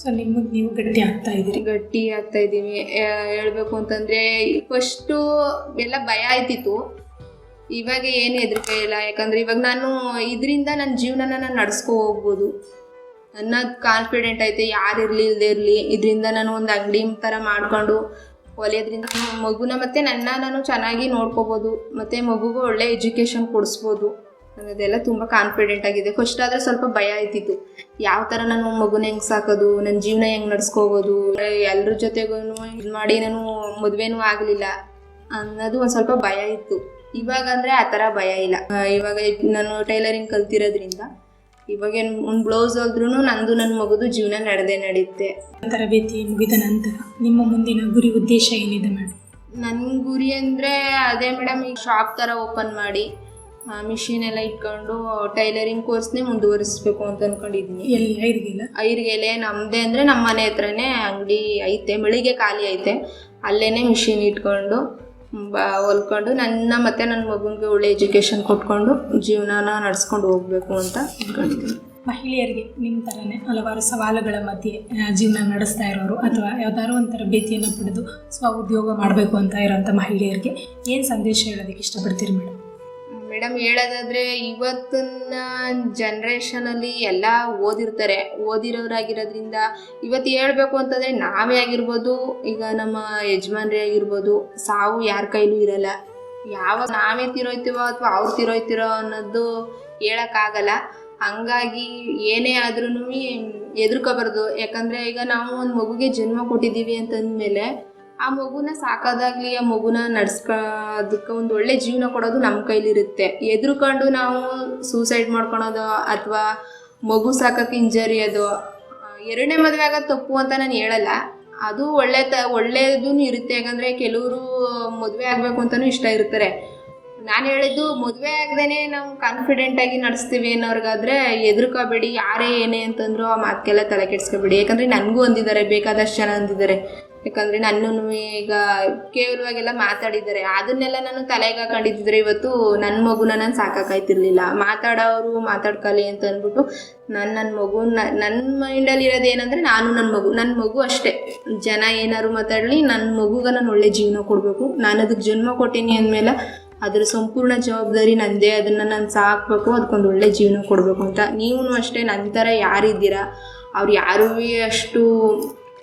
ಸೊ ನಿಮಗೆ ನೀವು ಗಟ್ಟಿ ಆಗ್ತಾ ಇದ್ದೀರಿ? ಗಟ್ಟಿ ಆಗ್ತಾ ಇದ್ದೀವಿ ಹೇಳ್ಬೇಕು ಅಂತಂದರೆ ಫಸ್ಟು ಎಲ್ಲ ಭಯ ಆಯ್ತಿತ್ತು. ಇವಾಗ ಏನು ಹೆದರಿಕೆ ಇಲ್ಲ. ಯಾಕಂದರೆ ಇವಾಗ ನಾನು ಇದರಿಂದ ನನ್ನ ಜೀವನನ ನಾನು ನಡೆಸ್ಕೊ ಹೋಗ್ಬೋದು. ಅನ್ನೋದು ಕಾನ್ಫಿಡೆಂಟ್ ಐತೆ, ಯಾರು ಇರಲಿ ಇಲ್ಲದೆ ಇರಲಿ, ಇದರಿಂದ ನಾನು ಒಂದು ಅಂಗಡಿ ಥರ ಮಾಡ್ಕೊಂಡು ಹೊಲಿಯೋದ್ರಿಂದ ನಾನು ಮಗುನ ಮತ್ತು ನನ್ನ ನಾನು ಚೆನ್ನಾಗಿ ನೋಡ್ಕೋಬೋದು, ಮತ್ತು ಮಗುಗೂ ಒಳ್ಳೆ ಎಜುಕೇಷನ್ ಕೊಡಿಸ್ಬೋದು ಅನ್ನೋದೆಲ್ಲ ತುಂಬ ಕಾನ್ಫಿಡೆಂಟ್ ಆಗಿದೆ. ಫಸ್ಟ್ ಆದರೆ ಸ್ವಲ್ಪ ಭಯ ಆಯ್ತಿತ್ತು ಯಾವ ಥರ ನಾನು ಮಗುನ ಹೆಂಗೆ ಸಾಕೋದು ನನ್ನ ಜೀವನ ಹೆಂಗೆ ನಡೆಸ್ಕೋಬೋದು ಎಲ್ಲರ ಜೊತೆಗೂ ಇದು ಮಾಡಿ ನಾನು ಮದುವೆನೂ ಆಗಲಿಲ್ಲ ಅನ್ನೋದು ಒಂದು ಸ್ವಲ್ಪ ಭಯ ಇತ್ತು. ಇವಾಗ ಅಂದರೆ ಆ ಥರ ಭಯ ಇಲ್ಲ. ಇವಾಗ ನಾನು ಟೈಲರಿಂಗ್ ಕಲ್ತಿರೋದ್ರಿಂದ ಇವಾಗೇನು ಒಂದು ಬ್ಲೌಸ್ ಆದ್ರೂ ನಂದು ನನ್ನ ಮಗುದು ಜೀವನ ನಡೆದೇ ನಡೆಯುತ್ತೆ ತರಬೇತಿ ಮುಗಿದ ನಂತರ ನಿಮ್ಮ ಮುಂದಿನ ಗುರಿ ಉದ್ದೇಶ ಏನಿದೆ ಮೇಡಮ್ ನನ್ನ ಗುರಿ ಅಂದರೆ ಅದೇ ಮೇಡಮ್ ಈಗ ಶಾಪ್ ಥರ ಓಪನ್ ಮಾಡಿ ಮಿಷಿನ್ ಎಲ್ಲ ಇಟ್ಕೊಂಡು ಟೈಲರಿಂಗ್ ಕೋರ್ಸ್ನೇ ಮುಂದುವರಿಸ್ಬೇಕು ಅಂತ ಅನ್ಕೊಂಡಿದ್ದೀನಿ ಎಲ್ಲಿ ಐರಿಗಿಲ್ಲ? ಐರಿಗೆಲೆ ನಮ್ಮದೇ ಅಂದರೆ ನಮ್ಮ ಮನೆ ಹತ್ರನೇ ಅಂಗಡಿ ಐತೆ ಬೆಳಿಗ್ಗೆ ಖಾಲಿ ಐತೆ ಅಲ್ಲೇ ಮಿಷಿನ್ ಇಟ್ಕೊಂಡು ಬ, ಹೊಲ್ಕೊಂಡು ನನ್ನ ಮತ್ತು ನನ್ನ ಮಗುನಿಗೆ ಒಳ್ಳೆ ಎಜುಕೇಷನ್ ಕೊಟ್ಕೊಂಡು ಜೀವನನ ನಡೆಸ್ಕೊಂಡು ಹೋಗಬೇಕು ಅಂತ ಅಂದ್ಕೊಂಡಿದ್ದೀನಿ ಮಹಿಳೆಯರಿಗೆ ನಿಮ್ಮ ಥರನೇ ಹಲವಾರು ಸವಾಲುಗಳ ಮಧ್ಯೆ ಜೀವನ ನಡೆಸ್ತಾ ಇರೋರು ಅಥವಾ ಯಾವ್ದಾದ್ರು ಒಂದು ತರಬೇತಿಯನ್ನು ಪಡೆದು ಸ್ವ ಉದ್ಯೋಗ ಮಾಡಬೇಕು ಅಂತ ಇರೋಂಥ ಮಹಿಳೆಯರಿಗೆ ಏನು ಸಂದೇಶ ಹೇಳೋದಕ್ಕೆ ಇಷ್ಟಪಡ್ತೀರಿ ಮೇಡಮ್ ಮೇಡಮ್, ಹೇಳೋದಾದ್ರೆ ಇವತ್ತಿನ ಜನ್ರೇಷನಲ್ಲಿ ಎಲ್ಲ ಓದಿರ್ತಾರೆ. ಓದಿರೋರಾಗಿರೋದ್ರಿಂದ ಇವತ್ತು ಹೇಳಬೇಕು ಅಂತಂದರೆ ನಾವೇ ಆಗಿರ್ಬೋದು, ಈಗ ನಮ್ಮ ಯಜಮಾನ್ರೇ ಆಗಿರ್ಬೋದು, ಸಾವು ಯಾರ ಕೈಲೂ ಇರಲ್ಲ. ಯಾವ ನಾವೇ ತಿರೋಯ್ತೀವೋ ಅಥವಾ ಅವ್ರು ತಿರೋಯ್ತಿರೋ ಅನ್ನೋದು ಹೇಳೋಕ್ಕಾಗಲ್ಲ. ಹಂಗಾಗಿ ಏನೇ ಆದ್ರೂ ಎದುರ್ಕೋಬಾರ್ದು. ಯಾಕಂದರೆ ಈಗ ನಾವು ಒಂದು ಮಗುಗೆ ಜನ್ಮ ಕೊಟ್ಟಿದ್ದೀವಿ ಅಂತಂದಮೇಲೆ ಆ ಮಗುನ ಸಾಕೋದಾಗ್ಲಿ, ಆ ಮಗುನ ನಡ್ಸ್ಕ, ಅದಕ್ಕೆ ಒಂದು ಒಳ್ಳೆ ಜೀವನ ಕೊಡೋದು ನಮ್ಮ ಕೈಲಿರುತ್ತೆ. ಎದುರುಕೊಂಡು ನಾವು ಸೂಸೈಡ್ ಮಾಡ್ಕೊಳೋದು ಅಥವಾ ಮಗು ಸಾಕಕ್ಕೆ ಇಂಜರಿ ಅದು ಎರಡನೇ ಮದುವೆ ಆಗೋದು ತಪ್ಪು ಅಂತ ನಾನು ಹೇಳಲ್ಲ. ಅದು ಒಳ್ಳೆ ತ ಒಳ್ಳೆಯದೂ ಇರುತ್ತೆ. ಯಾಕಂದರೆ ಕೆಲವರು ಮದುವೆ ಆಗಬೇಕು ಅಂತಲೂ ಇಷ್ಟ ಇರ್ತಾರೆ. ನಾನು ಹೇಳಿದ್ದು ಮದುವೆ ಆಗದೇ ನಾವು ಕಾನ್ಫಿಡೆಂಟಾಗಿ ನಡೆಸ್ತೀವಿ ಅನ್ನೋರ್ಗಾದ್ರೆ ಎದುರ್ಕೋಬೇಡಿ, ಯಾರೇ ಏನೇ ಅಂತಂದ್ರು ಆ ಮಾತಿಗೆಲ್ಲ ತಲೆ ಕೆಡ್ಸ್ಕೊಬೇಡಿ. ಯಾಕಂದರೆ ನನಗೂ ಅಂದಿದ್ದಾರೆ, ಬೇಕಾದಷ್ಟು ಜನ ಅಂದಿದ್ದಾರೆ. ಯಾಕಂದರೆ ನನ್ನನ್ನು ಈಗ ಕೇವಲವಾಗೆಲ್ಲ ಮಾತಾಡಿದ್ದಾರೆ. ಅದನ್ನೆಲ್ಲ ನಾನು ತಲೆಗೆ ಹಾಕೊಂಡಿದ್ದಿದ್ರೆ ಇವತ್ತು ನನ್ನ ಮಗುನ ನಾನು ಸಾಕಾಕಾಯ್ತಿರ್ಲಿಲ್ಲ. ಮಾತಾಡೋರು ಮಾತಾಡ್ಕಲಿ ಅಂತ ಅಂದ್ಬಿಟ್ಟು ನನ್ನ ನನ್ನ ಮಗು ನನ್ನ ಮೈಂಡಲ್ಲಿ ಇರೋದು ಏನಂದರೆ ನಾನು ನನ್ನ ಮಗು ನನ್ನ ಮಗು ಅಷ್ಟೇ. ಜನ ಏನಾದ್ರು ಮಾತಾಡಲಿ ನನ್ನ ಮಗುಗೆ ನಾನು ಒಳ್ಳೆ ಜೀವನ ಕೊಡಬೇಕು. ನಾನು ಅದಕ್ಕೆ ಜನ್ಮ ಕೊಟ್ಟೀನಿ ಅಂದಮೇಲೆ ಅದರ ಸಂಪೂರ್ಣ ಜವಾಬ್ದಾರಿ ನಂದೇ. ಅದನ್ನು ನಾನು ಸಾಕಬೇಕು ಅದಕ್ಕೊಂದು ಒಳ್ಳೆ ಜೀವನ ಕೊಡಬೇಕು ಅಂತ. ನೀವು ಅಷ್ಟೇ ನನ್ನ ಥರ ಯಾರಿದ್ದೀರಾ? ಅವ್ರು ಯಾರೂ ಅಷ್ಟು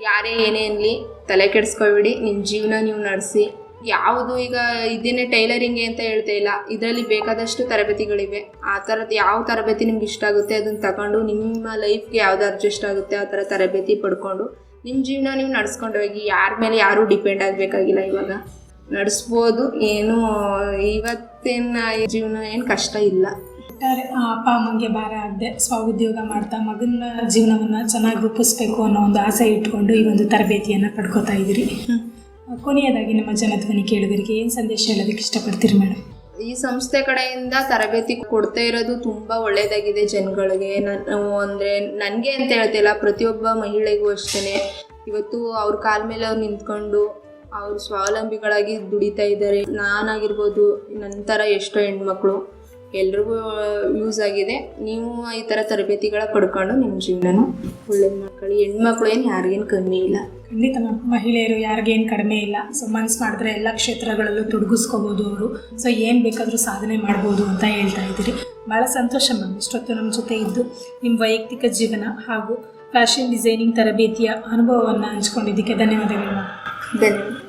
ಯಾರೇ ಏನೇ ಅನ್ನಲಿ ತಲೆ ಕೆಡಿಸ್ಕೊಬೇಡಿ ನಿಮ್ಮ ಜೀವನ ನೀವು ನಡೆಸಿ. ಯಾವುದು ಈಗ ಇದನ್ನೇ ಟೈಲರಿಂಗ್ ಅಂತ ಹೇಳ್ತಾ ಇಲ್ಲ. ಇದರಲ್ಲಿ ಬೇಕಾದಷ್ಟು ತರಬೇತಿಗಳಿವೆ. ಆ ಥರದ್ದು ಯಾವ ತರಬೇತಿ ನಿಮ್ಗೆ ಇಷ್ಟ ಆಗುತ್ತೆ ಅದನ್ನು ತಗೊಂಡು ನಿಮ್ಮ ಲೈಫ್ಗೆ ಯಾವ್ದು ಅಡ್ಜಸ್ಟ್ ಆಗುತ್ತೆ ಆ ಥರ ತರಬೇತಿ ಪಡ್ಕೊಂಡು ನಿಮ್ಮ ಜೀವನ ನೀವು ನಡ್ಸ್ಕೊಂಡು ಹೋಗಿ. ಯಾರ ಮೇಲೆ ಯಾರೂ ಡಿಪೆಂಡ್ ಆಗಬೇಕಾಗಿಲ್ಲ ಇವಾಗ. ನಡೆಸ್ಬೋದು, ಏನು, ಇವತ್ತಿನ ಜೀವನ ಏನು ಕಷ್ಟ ಇಲ್ಲ. ಒಟ್ಟಾರೆ ಆ ಅಪ್ಪ ಅಮ್ಮಂಗೆ ಭಾರ ಆಗದೆ ಸ್ವ ಉದ್ಯೋಗ ಮಾಡ್ತಾ ಮಗನ ಜೀವನವನ್ನು ಚೆನ್ನಾಗಿ ರೂಪಿಸ್ಬೇಕು ಅನ್ನೋ ಒಂದು ಆಸೆ ಇಟ್ಕೊಂಡು ಈ ಒಂದು ತರಬೇತಿಯನ್ನು ಪಡ್ಕೋತಾ ಇದ್ದೀರಿ. ಕೊನೆಯದಾಗಿ ನಮ್ಮ ಜನಧ್ವನಿ ಕೇಳುಗರಿಗೆ ಏನು ಸಂದೇಶ ಹೇಳೋದಕ್ಕೆ ಇಷ್ಟಪಡ್ತೀರಿ ಮೇಡಮ್ ಈ ಸಂಸ್ಥೆ ಕಡೆಯಿಂದ ತರಬೇತಿ ಕೊಡ್ತಾ ಇರೋದು ತುಂಬ ಒಳ್ಳೆಯದಾಗಿದೆ ಜನಗಳಿಗೆ. ನಾನು ಅಂದರೆ ನನಗೆ ಅಂತ ಹೇಳ್ತಿಲ್ಲ ಪ್ರತಿಯೊಬ್ಬ ಮಹಿಳೆಗೂ ಅಷ್ಟೇ ಇವತ್ತು ಅವ್ರ ಕಾಲ ಮೇಲೆ ಅವ್ರು ನಿಂತ್ಕೊಂಡು ಅವ್ರು ಸ್ವಾವಲಂಬಿಗಳಾಗಿ ದುಡಿತಾ ಇದ್ದಾರೆ. ನಾನಾಗಿರ್ಬೋದು ನನ್ನ ಥರ ಎಷ್ಟೋ ಹೆಣ್ಮಕ್ಳು. ಎಲ್ರಿಗೂ ಯೂಸ್ ಆಗಿದೆ. ನೀವು ಈ ಥರ ತರಬೇತಿಗಳ ಪಡ್ಕೊಂಡು ನಿಮ್ಮ ಜೀವನನ ಒಳ್ಳೇದು ಮಾಡ್ಕೊಳ್ಳಿ. ಹೆಣ್ಮಕ್ಳು ಏನು ಯಾರಿಗೇನು ಕಮ್ಮಿ ಇಲ್ಲ. ಖಂಡಿತ ಮ್ಯಾಮ್ ಮಹಿಳೆಯರು ಯಾರಿಗೇನು ಕಡಿಮೆ ಇಲ್ಲ. ಸೊ ಮನ್ಸು ಮಾಡಿದ್ರೆ ಎಲ್ಲ ಕ್ಷೇತ್ರಗಳಲ್ಲೂ ತೊಡಗಿಸ್ಕೋಬೋದು ಅವರು. ಸೊ ಏನು ಬೇಕಾದರೂ ಸಾಧನೆ ಮಾಡ್ಬೋದು ಅಂತ ಹೇಳ್ತಾ ಇದ್ದೀರಿ. ಭಾಳ ಸಂತೋಷ ಮ್ಯಾಮ್ ಇಷ್ಟೊತ್ತು ನಮ್ಮ ಜೊತೆ ಇದ್ದು ನಿಮ್ಮ ವೈಯಕ್ತಿಕ ಜೀವನ ಹಾಗೂ ಫ್ಯಾಷನ್ ಡಿಸೈನಿಂಗ್ ತರಬೇತಿಯ ಅನುಭವವನ್ನು ಹಂಚ್ಕೊಂಡಿದ್ದಕ್ಕೆ ಧನ್ಯವಾದಗಳು ಮ್ಯಾಮ್. ಧನ್ಯವಾದ